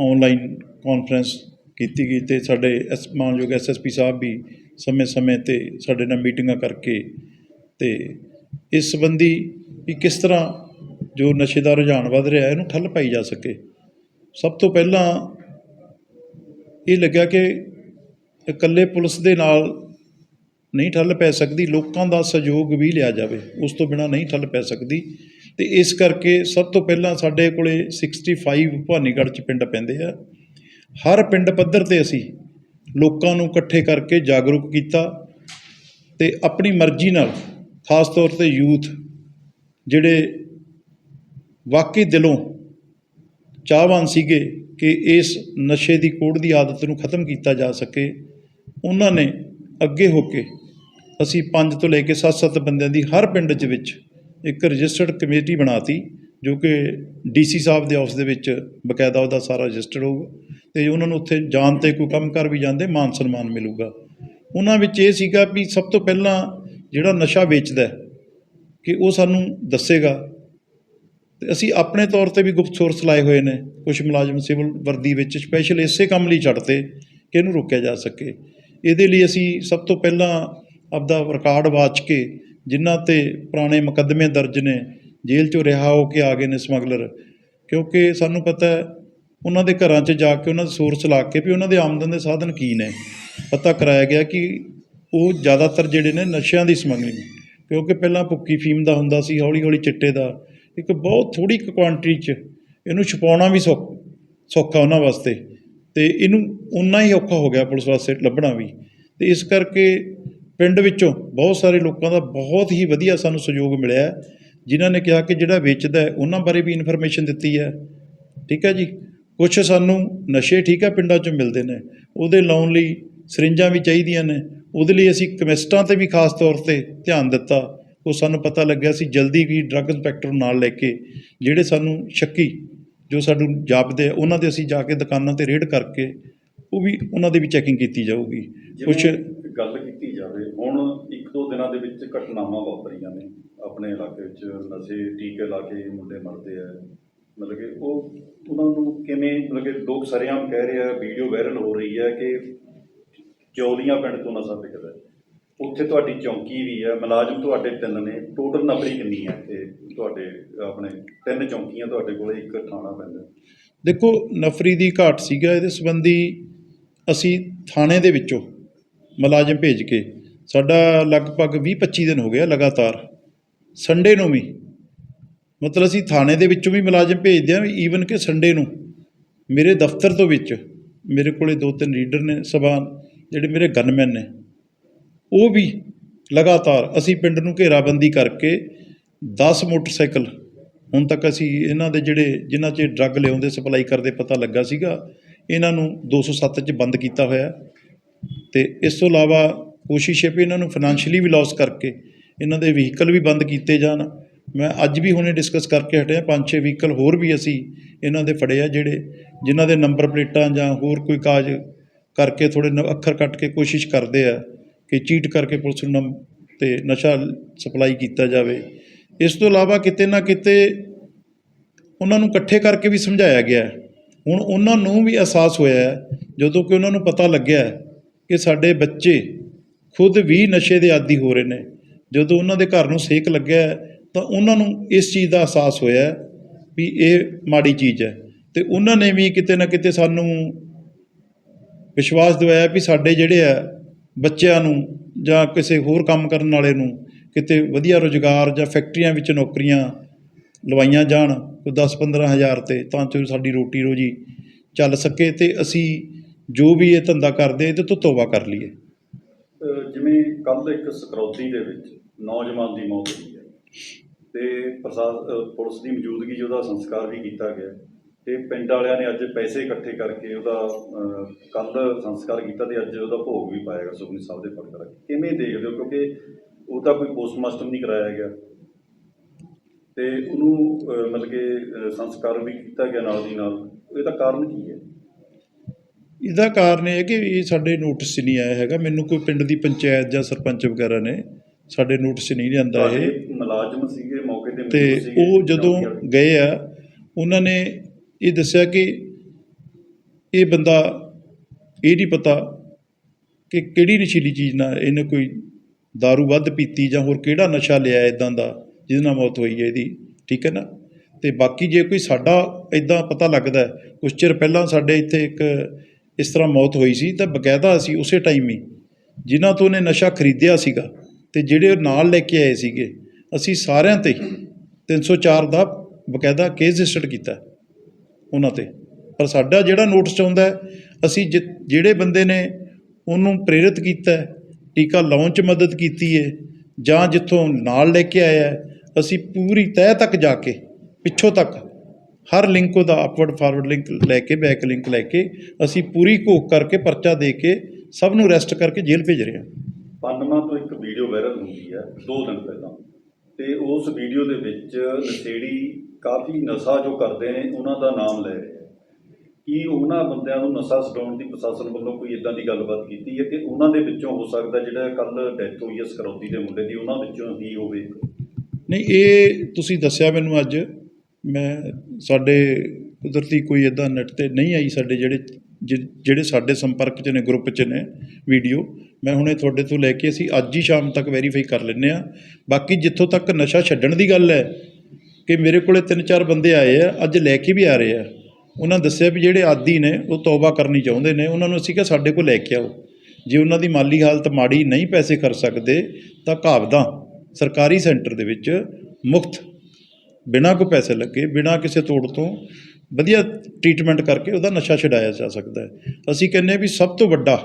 ਆਨਲਾਈਨ ਕਾਨਫਰੰਸ ਕੀਤੀ ਗਈ ਤੇ ਸਾਡੇ ਐਸ, ਮਾਨਯੋਗ ਐਸਐਸਪੀ ਸਾਹਿਬ ਵੀ ਸਮੇਂ-ਸਮੇਂ ਤੇ ਸਾਡੇ ਨਾਲ ਮੀਟਿੰਗਾਂ ਕਰਕੇ ਤੇ ਇਸ ਸੰਬੰਧੀ ਵੀ ਕਿਸ ਤਰ੍ਹਾਂ ਜੋ ਨਸ਼ੇ ਦਾ ਰੁਝਾਨ ਵੱਧ ਰਿਹਾ ਇਹਨੂੰ ਠੱਲ ਪਾਈ ਜਾ ਸਕੇ। ਸਭ ਤੋਂ ਪਹਿਲਾਂ ਇਹ ਲੱਗਿਆ ਕਿ ਇਕੱਲੇ ਪੁਲਿਸ ਦੇ ਨਾਲ ਨਹੀਂ ਠੱਲ ਪੈ ਸਕਦੀ, ਲੋਕਾਂ ਦਾ ਸਹਿਯੋਗ ਵੀ ਲਿਆ ਜਾਵੇ, ਉਸ ਤੋਂ ਬਿਨਾ ਨਹੀਂ ਠੱਲ ਪੈ ਸਕਦੀ। ਤੇ ਇਸ ਕਰਕੇ ਸਭ ਤੋਂ ਪਹਿਲਾਂ ਸਾਡੇ ਕੋਲੇ 65 ਭਵਾਨੀਗੜ੍ਹ ਚ ਪਿੰਡ ਪੈਂਦੇ ਆ। ਹਰ ਪਿੰਡ ਪੱਧਰ ਤੇ ਅਸੀਂ ਲੋਕਾਂ ਨੂੰ ਇਕੱਠੇ ਕਰਕੇ ਜਾਗਰੂਕ ਕੀਤਾ ਤੇ ਆਪਣੀ ਮਰਜ਼ੀ ਨਾਲ ਖਾਸ ਤੌਰ ਤੇ ਯੂਥ, ਜਿਹੜੇ ਵਾਕਈ ਦਿਲੋਂ ਚਾਹਵਾਨ ਸੀਗੇ ਕਿ ਇਸ ਨਸ਼ੇ ਦੀ ਕੋੜ ਦੀ ਆਦਤ ਨੂੰ ਖਤਮ ਕੀਤਾ ਜਾ ਸਕੇ, ਉਹਨਾਂ ਨੇ ਅੱਗੇ ਹੋ ਕੇ ਅਸੀਂ 5 ਤੋਂ ਲੈ ਕੇ 7-7 ਬੰਦਿਆਂ ਦੀ ਹਰ ਪਿੰਡ ਦੇ ਵਿੱਚ ਇੱਕ ਰਜਿਸਟਰਡ ਕਮੇਟੀ ਬਣਾਤੀ, ਜੋ ਕਿ ਡੀਸੀ ਸਾਹਿਬ ਦੇ ਆਫਿਸ ਦੇ ਵਿੱਚ ਬਕਾਇਦਾ ਉਹਦਾ ਸਾਰਾ ਰਜਿਸਟਰ ਹੋਊਗਾ ਤੇ ਉਹਨਾਂ ਨੂੰ ਉੱਥੇ ਜਾਣ ਤੇ ਕੋਈ ਕੰਮ ਕਰ ਵੀ ਜਾਂਦੇ, ਮਾਨ ਸਨਮਾਨ ਮਿਲੂਗਾ। ਉਹਨਾਂ ਵਿੱਚ ਇਹ ਸੀਗਾ ਵੀ ਸਭ ਤੋਂ ਪਹਿਲਾਂ ਜਿਹੜਾ ਨਸ਼ਾ ਵੇਚਦਾ ਕਿ ਉਹ ਸਾਨੂੰ ਦੱਸੇਗਾ। ਤੇ ਅਸੀਂ ਆਪਣੇ ਤੌਰ ਤੇ ਵੀ ਗੁਪਤ ਸੋਰਸ ਲਾਏ ਹੋਏ ਨੇ ਕੁਝ ਮੁਲਾਜ਼ਮ ਸਿਵਲ ਵਰਦੀ ਵਿੱਚ ਸਪੈਸ਼ਲ ਇਸੇ ਕੰਮ ਲਈ ਛੱਡਤੇ ਕਿ ਇਹਨੂੰ ਰੋਕਿਆ ਜਾ ਸਕੇ। ਇਹਦੇ ਲਈ ਅਸੀਂ ਸਭ ਤੋਂ ਪਹਿਲਾਂ ਆਪਦਾ ਰਿਕਾਰਡ ਵਾਚ ਕੇ, ਜਿਨ੍ਹਾਂ ਤੇ ਪੁਰਾਣੇ ਮੁਕੱਦਮੇ ਦਰਜ ਨੇ, ਜੇਲ੍ਹ ਚੋਂ ਰਿਹਾ ਹੋ ਕੇ ਆ ਗਏ ਨੇ ਸਮਗਲਰ। ਕਿਉਂਕਿ ਸਾਨੂੰ ਪਤਾ ਹੈ, ਉਹਨਾਂ ਦੇ ਘਰਾਂ 'ਚ ਜਾ ਕੇ ਉਹਨਾਂ ਦੇ ਸੋਰਸ ਲਾ ਕੇ ਵੀ ਉਹਨਾਂ ਦੇ ਆਮਦਨ ਦੇ ਸਾਧਨ ਕੀ ਨੇ। ਪਤਾ ਕਰਾਇਆ ਗਿਆ ਕਿ ਉਹ ਜ਼ਿਆਦਾਤਰ ਜਿਹੜੇ ਨੇ ਨਸ਼ਿਆਂ ਦੀ ਸਮਗਲਿੰਗ ਕਿਉਂਕਿ ਪਹਿਲਾਂ ਭੁੱਕੀ ਫੀਮ ਦਾ ਹੁੰਦਾ ਸੀ ਹੌਲੀ ਹੌਲੀ ਚਿੱਟੇ ਦਾ। ਇੱਕ ਬਹੁਤ ਥੋੜੀ ਕੁਆਂਟੀਟੀ 'ਚ ਇਹਨੂੰ ਛੁਪਾਉਣਾ ਵੀ ਸੌਖ, ਸੌਖਾ ਉਹਨਾਂ ਵਾਸਤੇ। ਤੇ ਇਹਨੂੰ ਉਨਾ ਹੀ ਔਖਾ ਹੋ ਗਿਆ ਪੁਲਿਸ ਵਾਸਤੇ ਲੱਭਣਾ ਵੀ। ਤੇ ਇਸ ਕਰਕੇ ਪਿੰਡ ਵਿੱਚੋਂ ਬਹੁਤ ਸਾਰੇ ਲੋਕਾਂ ਦਾ ਬਹੁਤ ਹੀ ਵਧੀਆ ਸਾਨੂੰ ਸਹਿਯੋਗ ਮਿਲਿਆ ਜਿਨ੍ਹਾਂ ਨੇ ਕਿਹਾ ਕਿ ਜਿਹੜਾ ਵੇਚਦਾ ਹੈ, ਉਹਨਾਂ ਬਾਰੇ ਵੀ ਇਨਫੋਰਮੇਸ਼ਨ ਦਿੱਤੀ ਹੈ। ਠੀਕ ਹੈ ਜੀ? ਕੁਝ ਸਾਨੂੰ ਨਸ਼ੇ ਠੀਕ ਹੈ ਪਿੰਡਾਂ 'ਚੋਂ ਮਿਲਦੇ ਨੇ। ਉਹਦੇ ਲਾਉਣ ਲਈ ਸਰਿੰਜਾਂ ਵੀ ਚਾਹੀਦੀਆਂ ਨੇ। ਉਹਦੇ ਲਈ ਅਸੀਂ ਕੈਮਿਸਟਾਂ ਤੇ ਵੀ ਖਾਸ ਤੌਰ ਤੇ ਧਿਆਨ ਦਿੱਤਾ। ਉਹ ਸਾਨੂੰ ਪਤਾ ਲੱਗਿਆ ਸੀ ਜਲਦੀ ਵੀ ਡਰੱਗ ਇੰਸਪੈਕਟਰ ਨਾਲ ਲੈ ਕੇ ਜਿਹੜੇ ਸਾਨੂੰ ਸ਼ੱਕੀ ਜੋ ਸਾਨੂੰ ਜਾਪਦੇ ਉਹਨਾਂ ਦੇ ਅਸੀਂ ਜਾ ਕੇ ਦੁਕਾਨਾਂ ਤੇ ਰੇਡ ਕਰਕੇ ਉਹ ਵੀ ਉਹਨਾਂ ਦੇ ਵੀ ਚੈਕਿੰਗ ਕੀਤੀ ਜਾਊਗੀ। ਕੁਝ ਗੱਲ ਕੀਤੀ ਜਾਵੇ ਹੁਣ ਇੱਕ ਦੋ ਦਿਨਾਂ ਦੇ ਵਿੱਚ ਘਟਨਾਵਾਂ ਵਾਪਰੀਆਂ ਨੇ ਆਪਣੇ ਇਲਾਕੇ ਵਿੱਚ ਨਸ਼ੇ ਟੀਕੇ ਲਾ ਕੇ ਮੁੰਡੇ ਮਰਦੇ ਆ। ਮਤਲਬ ਕਿ ਉਹ ਉਹਨਾਂ ਨੂੰ ਕਿਵੇਂ ਮਤਲਬ ਕਿ ਲੋਕ ਸਰੇਆਮ ਕਹਿ ਰਹੇ ਆ ਵੀਡੀਓ ਵਾਇਰਲ ਹੋ ਰਹੀ ਹੈ ਕਿ ਚੌਲੀਆਂ ਪਿੰਡ ਤੋਂ ਨਸ਼ਾ ਵਿਕਦਾ ਉੱਥੇ ਤੁਹਾਡੀ ਚੌਂਕੀ ਵੀ ਹੈ, ਮੁਲਾਜ਼ਮ ਤੁਹਾਡੇ ਤਿੰਨ ਨੇ ਟੋਟਲ ਨੰਬਰੀ ਕਿੰਨੀ ਹੈ? ਤੇ ਤੁਹਾਡੇ, ਆਪਣੇ ਤਿੰਨ ਚੌਂਕੀਆਂ ਤੁਹਾਡੇ ਕੋਲੇ, ਇੱਕ ਥਾਣਾ ਪੈਂਦਾ ਦੇਖੋ, ਨਫਰੀ ਦੀ ਘਾਟ ਸੀਗਾ, ਇਹਦੇ ਸੰਬੰਧੀ ਅਸੀਂ ਥਾਣੇ ਦੇ ਵਿੱਚੋਂ ਮੁਲਾਜ਼ਮ ਭੇਜ ਕੇ, ਸਾਡਾ ਲਗਭਗ 20-25 ਦਿਨ ਹੋ ਗਿਆ ਲਗਾਤਾਰ। ਸੰਡੇ ਨੂੰ ਵੀ, ਮਤਲਬ ਅਸੀਂ ਥਾਣੇ ਦੇ ਵਿੱਚੋਂ ਵੀ ਮੁਲਾਜ਼ਮ ਭੇਜਦੇ ਹਾਂ ਈਵਨ ਕਿ ਸੰਡੇ ਨੂੰ, ਮੇਰੇ ਦਫ਼ਤਰ ਤੋਂ ਵਿੱਚ ਮੇਰੇ ਕੋਲੇ ਦੋ ਤਿੰਨ ਰੀਡਰ ਨੇ ਸਬਾਨ ਜਿਹੜੇ ਮੇਰੇ ਗਨਮੈਨ ਨੇ, ਉਹ ਵੀ ਲਗਾਤਾਰ ਅਸੀਂ ਪਿੰਡ ਨੂੰ ਘੇਰਾਬੰਦੀ ਕਰਕੇ 10 ਮੋਟਰਸਾਈਕਲ, ਹੁਣ ਤੱਕ ਅਸੀਂ ਇਹਨਾਂ ਦੇ ਜਿਹੜੇ, ਜਿਨ੍ਹਾਂ 'ਚ ਡਰੱਗ ਲਿਆਉਂਦੇ ਸਪਲਾਈ ਕਰਦੇ ਪਤਾ ਲੱਗਾ ਸੀਗਾ, ਇਹਨਾਂ ਨੂੰ 207 'ਚ ਬੰਦ ਕੀਤਾ ਹੋਇਆ। ਤੇ ਇਸ ਤੋਂ ਇਲਾਵਾ ਕੋਸ਼ਿਸ਼ ਹੈ ਵੀ ਇਹਨਾਂ ਨੂੰ ਫਾਈਨੈਂਸ਼ੀਅਲੀ ਵੀ ਲਾਸ ਕਰਕੇ ਇਹਨਾਂ ਦੇ ਵਹੀਕਲ ਵੀ ਬੰਦ ਕੀਤੇ ਜਾਣ। ਮੈਂ ਅੱਜ ਵੀ ਹੁਣੇ ਡਿਸਕਸ ਕਰਕੇ ਹਟਿਆ, ਪੰਜ ਛੇ ਵਹੀਕਲ ਹੋਰ ਵੀ ਅਸੀਂ ਇਹਨਾਂ ਦੇ ਫੜੇ ਆ, ਜਿਹੜੇ, ਜਿਨ੍ਹਾਂ ਦੇ ਨੰਬਰ ਪਲੇਟਾਂ ਜਾਂ ਹੋਰ ਕੋਈ ਕਾਜ ਕਰਕੇ ਥੋੜੇ ਅੱਖਰ ਕੱਟ ਕੇ ਕੋਸ਼ਿਸ਼ ਕਰਦੇ ਆ ਕਿ ਚੀਟ ਕਰਕੇ ਪੁਲਿਸ ਨੂੰ ਨਮ- ਤੇ ਨਸ਼ਾ ਸਪਲਾਈ ਕੀਤਾ ਜਾਵੇ। ਇਸ ਤੋਂ ਇਲਾਵਾ ਕਿਤੇ ਨਾ ਕਿਤੇ ਉਹਨਾਂ ਨੂੰ ਇਕੱਠੇ ਕਰਕੇ ਵੀ ਸਮਝਾਇਆ ਗਿਆ ਹੁਣ ਉਹਨਾਂ ਨੂੰ ਵੀ ਅਹਿਸਾਸ ਹੋਇਆ ਹੈ, ਜਦੋਂ ਕਿ ਉਹਨਾਂ ਨੂੰ ਪਤਾ ਲੱਗਿਆ ਕਿ ਸਾਡੇ ਬੱਚੇ ਖੁਦ ਵੀ ਨਸ਼ੇ ਦੇ ਆਦੀ ਹੋ ਰਹੇ ਨੇ। ਜਦੋਂ ਉਹਨਾਂ ਦੇ ਘਰ ਨੂੰ ਸੇਕ ਲੱਗਿਆ ਤਾਂ ਉਹਨਾਂ ਨੂੰ ਇਸ ਚੀਜ਼ ਦਾ ਅਹਿਸਾਸ ਹੋਇਆ ਵੀ ਇਹ ਮਾੜੀ ਚੀਜ਼ ਹੈ। ਤੇ ਉਹਨਾਂ ਨੇ ਵੀ ਕਿਤੇ ਨਾ ਕਿਤੇ ਸਾਨੂੰ ਵਿਸ਼ਵਾਸ ਦਿਵਾਇਆ ਵੀ ਸਾਡੇ ਜਿਹੜੇ ਆ ਬੱਚਿਆਂ ਨੂੰ ਜਾਂ ਕਿਸੇ ਹੋਰ ਕੰਮ ਕਰਨ ਵਾਲੇ ਨੂੰ ਕਿਤੇ ਵਧੀਆ ਰੁਜ਼ਗਾਰ ਜਾਂ ਫੈਕਟਰੀਆਂ ਵਿੱਚ ਨੌਕਰੀਆਂ ਲਵਾਈਆਂ ਜਾਣ, ਕੋਈ 10-15 ਹਜ਼ਾਰ ਤੇ, ਤਾਂ ਜੋ ਸਾਡੀ ਰੋਟੀ ਰੋਜੀ ਚੱਲ ਸਕੇ ਤੇ ਅਸੀਂ ਜੋ ਵੀ ਇਹ ਧੰਦਾ ਕਰਦੇ, ਇਹਦੇ ਤੋਂ ਤੋਬਾ ਕਰ ਲਈਏ। ਜਿਵੇਂ ਕੱਲ ਇੱਕ ਸਕਰੌਤੀ ਦੇ ਵਿੱਚ ਨੌਜਵਾਨ ਦੀ ਮੌਤ ਹੋਈ ਹੈ ਤੇ ਪ੍ਰਸ਼ਾਸ ਪੁਲਿਸ ਦੀ ਮੌਜੂਦਗੀ 'ਚ ਉਹਦਾ ਸੰਸਕਾਰ ਵੀ ਕੀਤਾ ਗਿਆ। ਤੇ ਪਿੰਡ ਵਾਲਿਆਂ ਨੇ ਅੱਜ ਪੈਸੇ ਇਕੱਠੇ ਕਰਕੇ ਉਹਦਾ ਕੱਲ ਸੰਸਕਾਰ ਕੀਤਾ ਤੇ ਅੱਜ ਉਹਦਾ ਭੋਗ ਵੀ ਪਾਏਗਾ ਸੁਖਨੀ ਸਾਹਿਬ ਦੇ ਪਰਦਰ ਕਿਵੇਂ ਦੇਖਦੇ ਹੋ? ਕਿਉਂਕਿ ਉਹ ਤਾਂ ਕੋਈ ਪੋਸਟਮਾਸਟਰ ਨਹੀਂ ਕਰਾਇਆ ਗਿਆ। ਤੇ ਉਹਨੂੰ ਮਤਲਬ ਕਿ ਸੰਸਕਾਰ ਵੀ ਕੀਤਾ ਗਿਆ ਨਾਲ ਦੀ ਨਾਲ। ਇਹਦਾ ਕਾਰਨ ਕੀ ਹੈ? ਇਹਦਾ ਕਾਰਨ ਇਹ ਹੈ ਕਿ ਇਹ ਸਾਡੇ ਨੋਟਿਸ 'ਚ ਨਹੀਂ ਆਇਆ ਹੈਗਾ। ਮੈਨੂੰ ਕੋਈ ਪਿੰਡ ਦੀ ਪੰਚਾਇਤ ਜਾਂ ਸਰਪੰਚ ਵਗੈਰਾ ਨੇ ਸਾਡੇ ਨੋਟਿਸ ਨਹੀਂ ਲਿਆਂਦਾ ਇਹ। ਮੁਲਾਜ਼ਮ ਸੀਗੇ ਮੌਕੇ ਤੇ ਉਹ ਜਦੋਂ ਗਏ ਆ ਉਹਨਾਂ ਨੇ ਇਹ ਦੱਸਿਆ ਕਿ ਇਹ ਬੰਦਾ ਇਹ ਨਹੀਂ ਪਤਾ ਕਿ ਕਿਹੜੀ ਨਸ਼ੀਲੀ ਚੀਜ਼ ਨਾਲ ਇਹਨੇ ਕੋਈ दारू ਵੱਧ ਪੀਤੀ ਜਾਂ ਹੋਰ ਕਿਹੜਾ ਨਸ਼ਾ ਲਿਆ ਇਦਾਂ ਦਾ ਜਿਹਦੇ ਨਾਲ ਮੌਤ ਹੋਈ ਹੈ ਇਹਦੀ ਠੀਕ ਹੈ ਨਾ? ਤੇ ਬਾਕੀ ਜੇ ਕੋਈ ਸਾਡਾ ਇਦਾਂ ਪਤਾ ਲੱਗਦਾ ਹੈ, ਕੁਛ ਚਿਰ ਪਹਿਲਾਂ ਸਾਡੇ ਇੱਥੇ ਇੱਕ ਇਸ ਤਰ੍ਹਾਂ ਮੌਤ ਹੋਈ ਸੀ ਤਾਂ ਬਕਾਇਦਾ ਅਸੀਂ ਉਸੇ ਟਾਈਮ ਹੀ ਜਿਨ੍ਹਾਂ ਤੋਂ ਉਹਨੇ ਨਸ਼ਾ ਖਰੀਦਿਆ ਸੀਗਾ ਤੇ ਜਿਹੜੇ ਉਹ ਨਾਲ ਲੈ ਕੇ ਆਏ ਸੀਗੇ ਅਸੀਂ ਸਾਰਿਆਂ ਤੇ ਹੀ 304 ਦਾ ਬਕਾਇਦਾ ਕੇਸ ਰਜਿਸਟਰ ਕੀਤਾ। ਉਹਨਾਂ ਤੇ। ਪਰ ਸਾਡਾ ਜਿਹੜਾ ਨੋਟਿਸ ਚਾਹੁੰਦਾ ਅਸੀਂ ਜਿ- ਜਿਹੜੇ ਬੰਦੇ ਨੇ ਉਹਨੂੰ ਪ੍ਰੇਰਿਤ ਕੀਤਾ ਟੀਕਾ ਲਾਉਣ 'ਚ ਮਦਦ ਕੀਤੀ ਹੈ, ਜਾਂ ਜਿੱਥੋਂ ਨਾਲ ਲੈ ਕੇ ਆਇਆ ਅਸੀਂ ਪੂਰੀ ਤਹਿ ਤੱਕ ਜਾ ਕੇ, ਪਿੱਛੋਂ ਤੱਕ ਹਰ ਲਿੰਕ ਉਹਦਾ ਅਪਵਰਡ ਫਾਰਵਰਡ ਲਿੰਕ ਲੈ ਕੇ ਬੈਕ ਲਿੰਕ ਲੈ ਕੇ, ਅਸੀਂ ਪੂਰੀ ਘੋਖ ਕਰਕੇ ਪਰਚਾ ਦੇ ਕੇ ਸਭ ਨੂੰ ਅਰੈਸਟ ਕਰਕੇ ਜੇਲ੍ਹ ਭੇਜ ਰਹੇ ਹਾਂ। ਪਾਨਮਾ ਤੋਂ ਇੱਕ ਵੀਡੀਓ ਵਾਇਰਲ ਹੁੰਦੀ ਹੈ, ਦੋ ਦਿਨ ਪਹਿਲਾਂ। ਤੇ ਉਸ ਵੀਡੀਓ ਦੇ ਵਿੱਚ ਨਸ਼ੇੜੀ ਕਾਫੀ ਨਸ਼ਾ ਜੋ ਕਰਦੇ ਨੇ, ਉਹਨਾਂ ਦਾ ਨਾਮ ਲੈ ਰਹੇ ਆ। ਕੀ ਉਹਨਾਂ ਬੰਦਿਆਂ ਨੂੰ ਨਸ਼ਾ ਛਡਾਉਣ ਦੀ ਪ੍ਰਸ਼ਾਸਨ ਵੱਲੋਂ ਕੋਈ ਇਦਾਂ ਦੀ ਗੱਲਬਾਤ ਕੀਤੀ ਹੈ ਕਿ ਉਹਨਾਂ ਦੇ ਵਿੱਚੋਂ ਹੋ ਸਕਦਾ ਜਿਹੜਾ ਕੱਲ ਡੈਥ ਹੋਈ ਹੈ ਸਕਰੌਤੀ ਦੇ ਮੁੰਡੇ ਦੀ, ਉਹਨਾਂ ਵਿੱਚੋਂ ਹੀ ਹੋਵੇ? ਨਹੀਂ, ਇਹ ਤੁਸੀਂ ਦੱਸਿਆ ਮੈਨੂੰ ਅੱਜ, ਮੈਂ ਸਾਡੇ ਕੁਦਰਤੀ ਕੋਈ ਇਦਾਂ ਨੈਟ ਤੇ ਨਹੀਂ ਆਈ ਸਾਡੇ ਜਿਹੜੇ, ਜਿ- ਜਿਹੜੇ ਸਾਡੇ ਸੰਪਰਕ 'ਚ ਨੇ ਗਰੁੱਪ 'ਚ ਨੇ ਵੀਡੀਓ ਮੈਂ ਹੁਣੇ ਤੁਹਾਡੇ ਤੋਂ ਲੈ ਕੇ ਅਸੀਂ ਅੱਜ ਹੀ ਸ਼ਾਮ ਤੱਕ ਵੈਰੀਫਾਈ ਕਰ ਲੈਂਦੇ ਆ ਬਾਕੀ ਜਿੱਥੋਂ ਤੱਕ ਨਸ਼ਾ ਛੱਡਣ ਦੀ ਗੱਲ ਹੈ ਕਿ ਮੇਰੇ ਕੋਲੇ ਤਿੰਨ ਚਾਰ ਬੰਦੇ ਆਏ ਆ, ਅੱਜ ਲੈ ਕੇ ਵੀ ਆ ਰਹੇ ਆ। ਉਹਨਾਂ ਦੱਸਿਆ ਵੀ ਜਿਹੜੇ ਆਦੀ ਨੇ, ਉਹ ਤੌਬਾ ਕਰਨੀ ਚਾਹੁੰਦੇ ਨੇ। ਉਹਨਾਂ ਨੂੰ ਅਸੀਂ ਕਿਹਾ, ਸਾਡੇ ਕੋਲ ਲੈ ਕੇ ਆਓ। ਜੇ ਉਹਨਾਂ ਦੀ ਮਾਲੀ ਹਾਲਤ ਮਾੜੀ ਨਹੀਂ ਪੈਸੇ ਕਰ ਸਕਦੇ, ਤਾਂ ਘਾਵਦਾਂ ਸਰਕਾਰੀ ਸੈਂਟਰ ਦੇ ਵਿੱਚ ਮੁਫਤ, ਬਿਨਾਂ ਕੋਈ ਪੈਸੇ ਲੱਗੇ, ਬਿਨਾਂ ਕਿਸੇ ਤੋੜ ਤੋਂ ਵਧੀਆ ਟ੍ਰੀਟਮੈਂਟ ਕਰਕੇ ਉਹਦਾ ਨਸ਼ਾ ਛਡਾਇਆ ਜਾ ਸਕਦਾ ਹੈ। ਅਸੀਂ ਕਹਿੰਦੇ ਹਾਂ ਵੀ ਸਭ ਤੋਂ ਵੱਡਾ,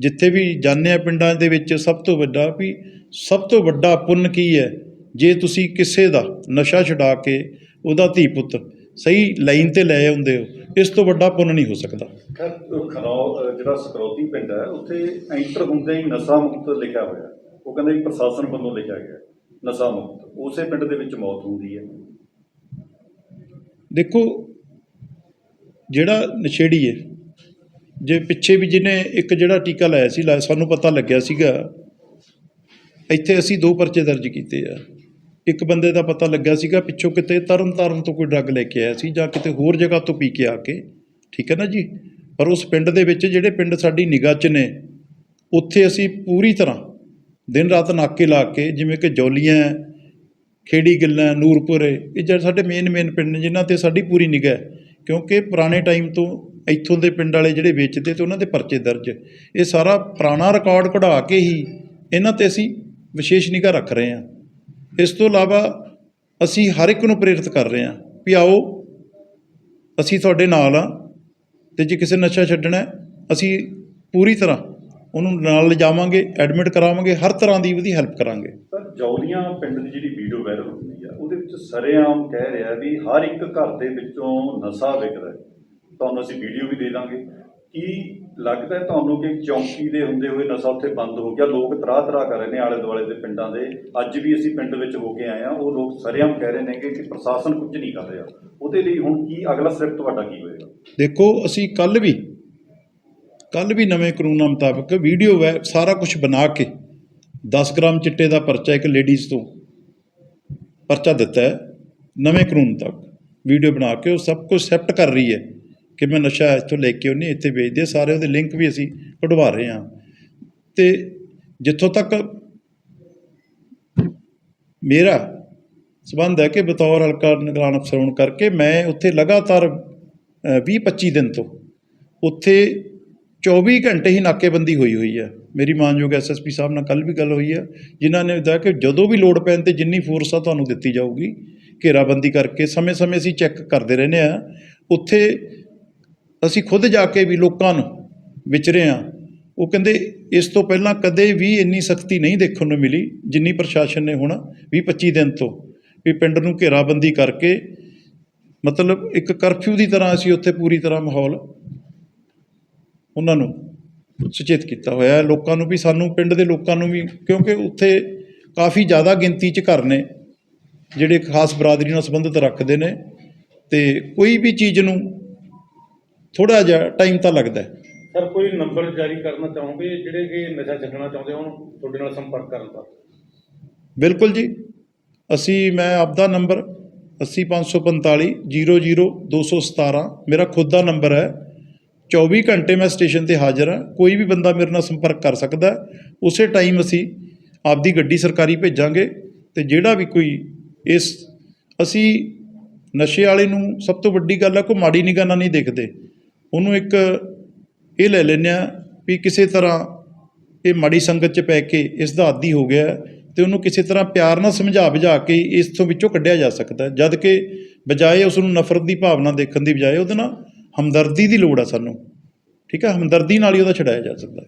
ਜਿੱਥੇ ਵੀ ਜਾਂਦੇ ਆ ਪਿੰਡਾਂ ਦੇ ਵਿੱਚ, ਸਭ ਤੋਂ ਵੱਡਾ ਵੀ ਸਭ ਤੋਂ ਵੱਡਾ ਪੁੰਨ ਕੀ ਹੈ? ਜੇ ਤੁਸੀਂ ਕਿਸੇ ਦਾ ਨਸ਼ਾ ਛਡਾ ਕੇ ਉਹਦਾ ਧੀ ਪੁੱਤ ਸਹੀ ਲਾਈਨ ਤੇ ਲੈ ਆਉਂਦੇ ਹੋ ਇਸ ਤੋਂ ਵੱਡਾ ਪੁੰਨ ਨਹੀਂ ਹੋ ਸਕਦਾ। ਖਨੌ ਜਿਹੜਾ ਸਕਰੌਤੀ ਪਿੰਡ ਹੈ ਉੱਥੇ ਐਂਟਰ ਹੁੰਦੇ ਹੀ ਨਸ਼ਾ ਮੁਕਤ ਲਿਖਿਆ ਹੋਇਆ ਉਹ ਕਹਿੰਦੇ ਪ੍ਰਸ਼ਾਸਨ ਵੱਲੋਂ ਲਿਖਿਆ ਗਿਆ ਨਸ਼ਾ ਮੁਕਤ। ਉਸੇ ਪਿੰਡ ਦੇ ਵਿੱਚ ਮੌਤ ਹੁੰਦੀ ਹੈ। ਦੇਖੋ ਜਿਹੜਾ ਨਸ਼ੇੜੀ ਹੈ ਜੇ ਪਿੱਛੇ ਵੀ ਜਿਹਨੇ ਇੱਕ ਜਿਹੜਾ ਟੀਕਾ ਲਾਇਆ ਸੀ ਸਾਨੂੰ ਪਤਾ ਲੱਗਿਆ ਸੀਗਾ ਇੱਥੇ ਅਸੀਂ ਦੋ ਪਰਚੇ ਦਰਜ ਕੀਤੇ ਆ। ਇੱਕ ਬੰਦੇ ਦਾ ਪਤਾ ਲੱਗਿਆ ਸੀਗਾ ਪਿੱਛੋਂ ਕਿਤੇ ਤਰਨ ਤਾਰਨ ਤੋਂ ਕੋਈ ਡਰੱਗ ਲੈ ਕੇ ਆਇਆ ਸੀ ਜਾਂ ਕਿਤੇ ਹੋਰ ਜਗ੍ਹਾ ਤੋਂ ਪੀ ਕੇ ਆ ਕੇ, ਠੀਕ ਹੈ ਨਾ ਜੀ? ਪਰ ਉਸ ਪਿੰਡ ਦੇ ਵਿੱਚ ਜਿਹੜੇ ਪਿੰਡ ਸਾਡੀ ਨਿਗਾਹ 'ਚ ਨੇ, ਉੱਥੇ ਅਸੀਂ ਪੂਰੀ ਤਰ੍ਹਾਂ ਦਿਨ ਰਾਤ ਨਾਕੇ ਲਾ ਕੇ ਜਿਵੇਂ ਕਿ ਜੌਲੀਆਂ, ਖੇੜੀ ਗਿੱਲਾਂ, ਨੂਰਪੁਰ, ਇਹ ਜਿਹੜੇ ਸਾਡੇ ਮੇਨ ਮੇਨ ਪਿੰਡ ਨੇ ਜਿਨ੍ਹਾਂ ਤੇ ਸਾਡੀ ਪੂਰੀ ਨਿਗਾਹ ਹੈ, ਕਿਉਂਕਿ ਪੁਰਾਣੇ ਟਾਈਮ ਤੋਂ ਇੱਥੋਂ ਦੇ ਪਿੰਡ ਵਾਲੇ ਜਿਹੜੇ ਵੇਚਦੇ ਤੇ ਉਹਨਾਂ ਦੇ ਪਰਚੇ ਦਰਜ, ਇਹ ਸਾਰਾ ਪੁਰਾਣਾ ਰਿਕਾਰਡ ਕਢਾ ਕੇ ਹੀ ਇਹਨਾਂ ਤੇ ਅਸੀਂ ਵਿਸ਼ੇਸ਼ ਨਿਗਾਹ ਰੱਖ ਰਹੇ ਹਾਂ। ਇਸ ਤੋਂ ਇਲਾਵਾ ਅਸੀਂ ਹਰ ਇੱਕ ਨੂੰ ਪ੍ਰੇਰਿਤ ਕਰ ਰਹੇ ਹਾਂ ਵੀ ਆਓ, ਅਸੀਂ ਤੁਹਾਡੇ ਨਾਲ ਆ ਤੇ ਜੇ ਕਿਸੇ ਨਸ਼ਾ ਛੱਡਣਾ ਅਸੀਂ ਪੂਰੀ ਤਰ੍ਹਾਂ ਉਹਨੂੰ ਨਾਲ ਲਿਜਾਵਾਂਗੇ, ਐਡਮਿਟ ਕਰਾਵਾਂਗੇ, ਹਰ ਤਰ੍ਹਾਂ ਦੀ ਉਹਦੀ ਹੈਲਪ ਕਰਾਂਗੇ। ਸਰ, ਜੌਲੀਆਂ ਪਿੰਡ ਦੀ ਜਿਹੜੀ ਵੀਡੀਓ ਵਾਇਰਲ ਹੁੰਦੀ ਆ, ਉਹਦੇ ਵਿੱਚ ਸਰੇਆਮ ਕਹਿ ਰਿਹਾ ਵੀ ਹਰ ਇੱਕ ਘਰ ਦੇ ਵਿੱਚੋਂ ਨਸ਼ਾ ਵਿਕਦਾ ਹੈ। ਤੁਹਾਨੂੰ ਅਸੀਂ ਵੀਡੀਓ ਵੀ ਦੇ ਦਾਂਗੇ। ਕੀ ਲੱਗਦਾ ਤੁਹਾਨੂੰ ਕਿ ਚੌਂਕੀ ਦੇ ਹੁੰਦੇ ਹੋਏ ਨਸ਼ਾ ਉੱਥੇ ਬੰਦ ਹੋ ਗਿਆ? ਲੋਕ ਤਰਾਹ ਤਰਾਹ ਕਰ ਰਹੇ ਨੇ ਆਲੇ ਦੁਆਲੇ ਦੇ ਪਿੰਡਾਂ ਦੇ। ਅੱਜ ਵੀ ਅਸੀਂ ਪਿੰਡ ਵਿੱਚ ਹੋ ਕੇ ਆਏ ਆ ਉਹ ਲੋਕ ਸਰੇਆਮ ਕਹਿ ਰਹੇ ਨੇ ਕਿ ਪ੍ਰਸ਼ਾਸਨ ਕੁਝ ਨਹੀਂ ਕਰ ਰਿਹਾ। ਉਹਦੇ ਲਈ ਹੁਣ ਕੀ ਅਗਲਾ ਸਟੈਪ ਤੁਹਾਡਾ ਕੀ ਹੋਏਗਾ? ਦੇਖੋ, ਅਸੀਂ ਕੱਲ ਵੀ ਕੱਲ ਵੀ ਨਵੇਂ ਕਾਨੂੰਨਾਂ ਮੁਤਾਬਕ ਵੀਡੀਓ ਵੈ ਸਾਰਾ ਕੁਝ ਬਣਾ ਕੇ 10 ਗ੍ਰਾਮ ਚਿੱਟੇ ਦਾ ਪਰਚਾ ਇੱਕ ਲੇਡੀਜ਼ ਤੋਂ ਪਰਚਾ ਦਿੱਤਾ ਹੈ। ਨਵੇਂ ਕਾਨੂੰਨ ਤੱਕ ਵੀਡੀਓ ਬਣਾ ਕੇ ਉਹ ਸਭ ਕੁਝ ਐਕਸੈਪਟ ਕਰ ਰਹੀ ਹੈ। ਕਿ ਮੈਂ ਨਸ਼ਾ ਇੱਥੋਂ ਲੈ ਕੇ ਉਹਨੇ ਇੱਥੇ ਵੇਚਦੇ ਸਾਰੇ ਉਹਦੇ ਲਿੰਕ ਵੀ ਅਸੀਂ ਕਢਵਾ ਰਹੇ ਹਾਂ। ਤੇ ਜਿੱਥੋਂ ਤੱਕ ਮੇਰਾ ਸਬੰਧ ਹੈ ਕਿ ਬਤੌਰ ਹਲਕਾ ਨਿਗਰਾਨ ਅਫਸਰ ਹੋਣ ਕਰਕੇ ਮੈਂ ਉੱਥੇ ਲਗਾਤਾਰ 20-25 ਦਿਨ ਤੋਂ ਉੱਥੇ 24 ਘੰਟੇ ਹੀ ਨਾਕੇਬੰਦੀ ਹੋਈ ਹੋਈ ਹੈ। ਮੇਰੀ ਮਾਨਯੋਗ ਐਸਐਸਪੀ ਸਾਹਿਬ ਨਾਲ ਕੱਲ ਵੀ ਗੱਲ ਹੋਈ ਹੈ। ਜਿਨ੍ਹਾਂ ਨੇ ਦੱਸਿਆ ਕਿ ਜਦੋਂ ਵੀ ਲੋੜ ਪੈਣ ਤੇ ਜਿੰਨੀ ਫੋਰਸ ਆ ਤੁਹਾਨੂੰ ਦਿੱਤੀ ਜਾਊਗੀ ਘੇਰਾਬੰਦੀ ਕਰਕੇ ਸਮੇਂ-ਸਮੇਂ ਅਸੀਂ ਚੈੱਕ ਕਰਦੇ ਰਹਿੰਦੇ ਆ ਉੱਥੇ ਅਸੀਂ ਖੁਦ ਜਾ ਕੇ ਵੀ ਲੋਕਾਂ ਨੂੰ ਵਿਚਰੇ ਆ ਉਹ ਕਹਿੰਦੇ, ਇਸ ਤੋਂ ਪਹਿਲਾਂ ਕਦੇ ਵੀ ਇੰਨੀ ਸਖਤੀ ਨਹੀਂ ਦੇਖਣ ਨੂੰ ਮਿਲੀ, ਜਿੰਨੀ ਪ੍ਰਸ਼ਾਸਨ ਨੇ ਹੁਣ 20-25 ਦਿਨ ਤੋਂ। ਵੀ ਪਿੰਡ ਨੂੰ ਘੇਰਾਬੰਦੀ ਕਰਕੇ, ਮਤਲਬ ਇੱਕ ਕਰਫਿਊ ਦੀ ਤਰ੍ਹਾਂ ਅਸੀਂ ਉੱਥੇ ਪੂਰੀ ਤਰ੍ਹਾਂ ਮਾਹੌਲ ਉਹਨਾਂ ਨੂੰ ਸੁਚੇਤ ਕੀਤਾ ਹੋਇਆ ਹੈ। ਲੋਕਾਂ ਨੂੰ ਵੀ, ਸਾਨੂੰ ਪਿੰਡ ਦੇ ਲੋਕਾਂ ਨੂੰ ਵੀ, ਕਿਉਂਕਿ ਉੱਥੇ ਕਾਫੀ ਜ਼ਿਆਦਾ ਗਿਣਤੀ 'ਚ ਘਰ ਨੇ, ਜਿਹੜੇ ਖਾਸ ਬਰਾਦਰੀ ਨਾਲ ਸੰਬੰਧਿਤ ਰੱਖਦੇ ਨੇ। ਤੇ ਕੋਈ ਵੀ ਚੀਜ਼ ਨੂੰ ਥੋੜਾ ਜਿਹਾ ਟਾਈਮ ਤਾਂ ਲੱਗਦਾ ਹੈ। ਸਰ ਕੋਈ ਨੰਬਰ ਜਾਰੀ ਕਰਨਾ ਚਾਹੋਗੇ? ਜਿਹੜੇ ਕਿ ਨਸ਼ਾ ਛੱਡਣਾ ਚਾਹੁੰਦੇ ਹੋਣ ਤੁਹਾਡੇ ਨਾਲ ਸੰਪਰਕ ਕਰਨ ਦਾ। ਬਿਲਕੁਲ ਜੀ। ਅਸੀਂ ਮੈਂ ਆਪਦਾ ਨੰਬਰ 80545 00217 ਮੇਰਾ ਖੁਦ ਦਾ ਨੰਬਰ ਹੈ। 24 ਘੰਟੇ ਮੈਂ ਸਟੇਸ਼ਨ ਤੇ ਹਾਜ਼ਰ ਹਾਂ। ਕੋਈ ਵੀ ਬੰਦਾ ਮੇਰੇ ਨਾਲ ਸੰਪਰਕ ਕਰ ਸਕਦਾ। ਉਸੇ ਟਾਈਮ ਅਸੀਂ ਆਪਦੀ ਗੱਡੀ ਸਰਕਾਰੀ ਭੇਜਾਂਗੇ ਤੇ ਜਿਹੜਾ ਵੀ ਕੋਈ ਇਸ ਅਸੀਂ ਨਸ਼ੇ ਵਾਲੇ ਨੂੰ ਸਭ ਤੋਂ ਵੱਡੀ ਗੱਲ ਹੈ ਕੋਈ ਮਾੜੀ ਨਿਗਾਹ ਨਾਲ ਨਹੀਂ ਦੇਖਦੇ। ਉਹਨੂੰ ਇੱਕ ਇਹ ਲੈ ਲੈਂਦੇ ਹਾਂ ਵੀ ਕਿਸੇ ਤਰ੍ਹਾਂ ਇਹ ਮਾੜੀ ਸੰਗਤ 'ਚ ਪੈ ਕੇ ਇਸ ਦਾ ਆਦੀ ਹੋ ਗਿਆ ਹੈ ਤੇ ਉਹਨੂੰ ਕਿਸੇ ਤਰ੍ਹਾਂ ਪਿਆਰ ਨਾਲ ਸਮਝਾ ਬੁਝਾ ਕੇ ਇਸ ਤੋਂ ਵਿੱਚੋਂ ਕੱਢਿਆ ਜਾ ਸਕਦਾ ਹੈ। ਜਦ ਕਿ ਬਜਾਏ ਉਸ ਨੂੰ ਨਫ਼ਰਤ ਦੀ ਭਾਵਨਾ ਦੇਖਣ ਦੀ ਬਜਾਏ ਉਹਦੇ ਨਾਲ ਹਮਦਰਦੀ ਦੀ ਲੋੜ ਆ ਸਾਨੂੰ। ਠੀਕ ਹੈ ਹਮਦਰਦੀ ਨਾਲ ਹੀ ਉਹਦਾ ਛਡਾਇਆ ਜਾ ਸਕਦਾ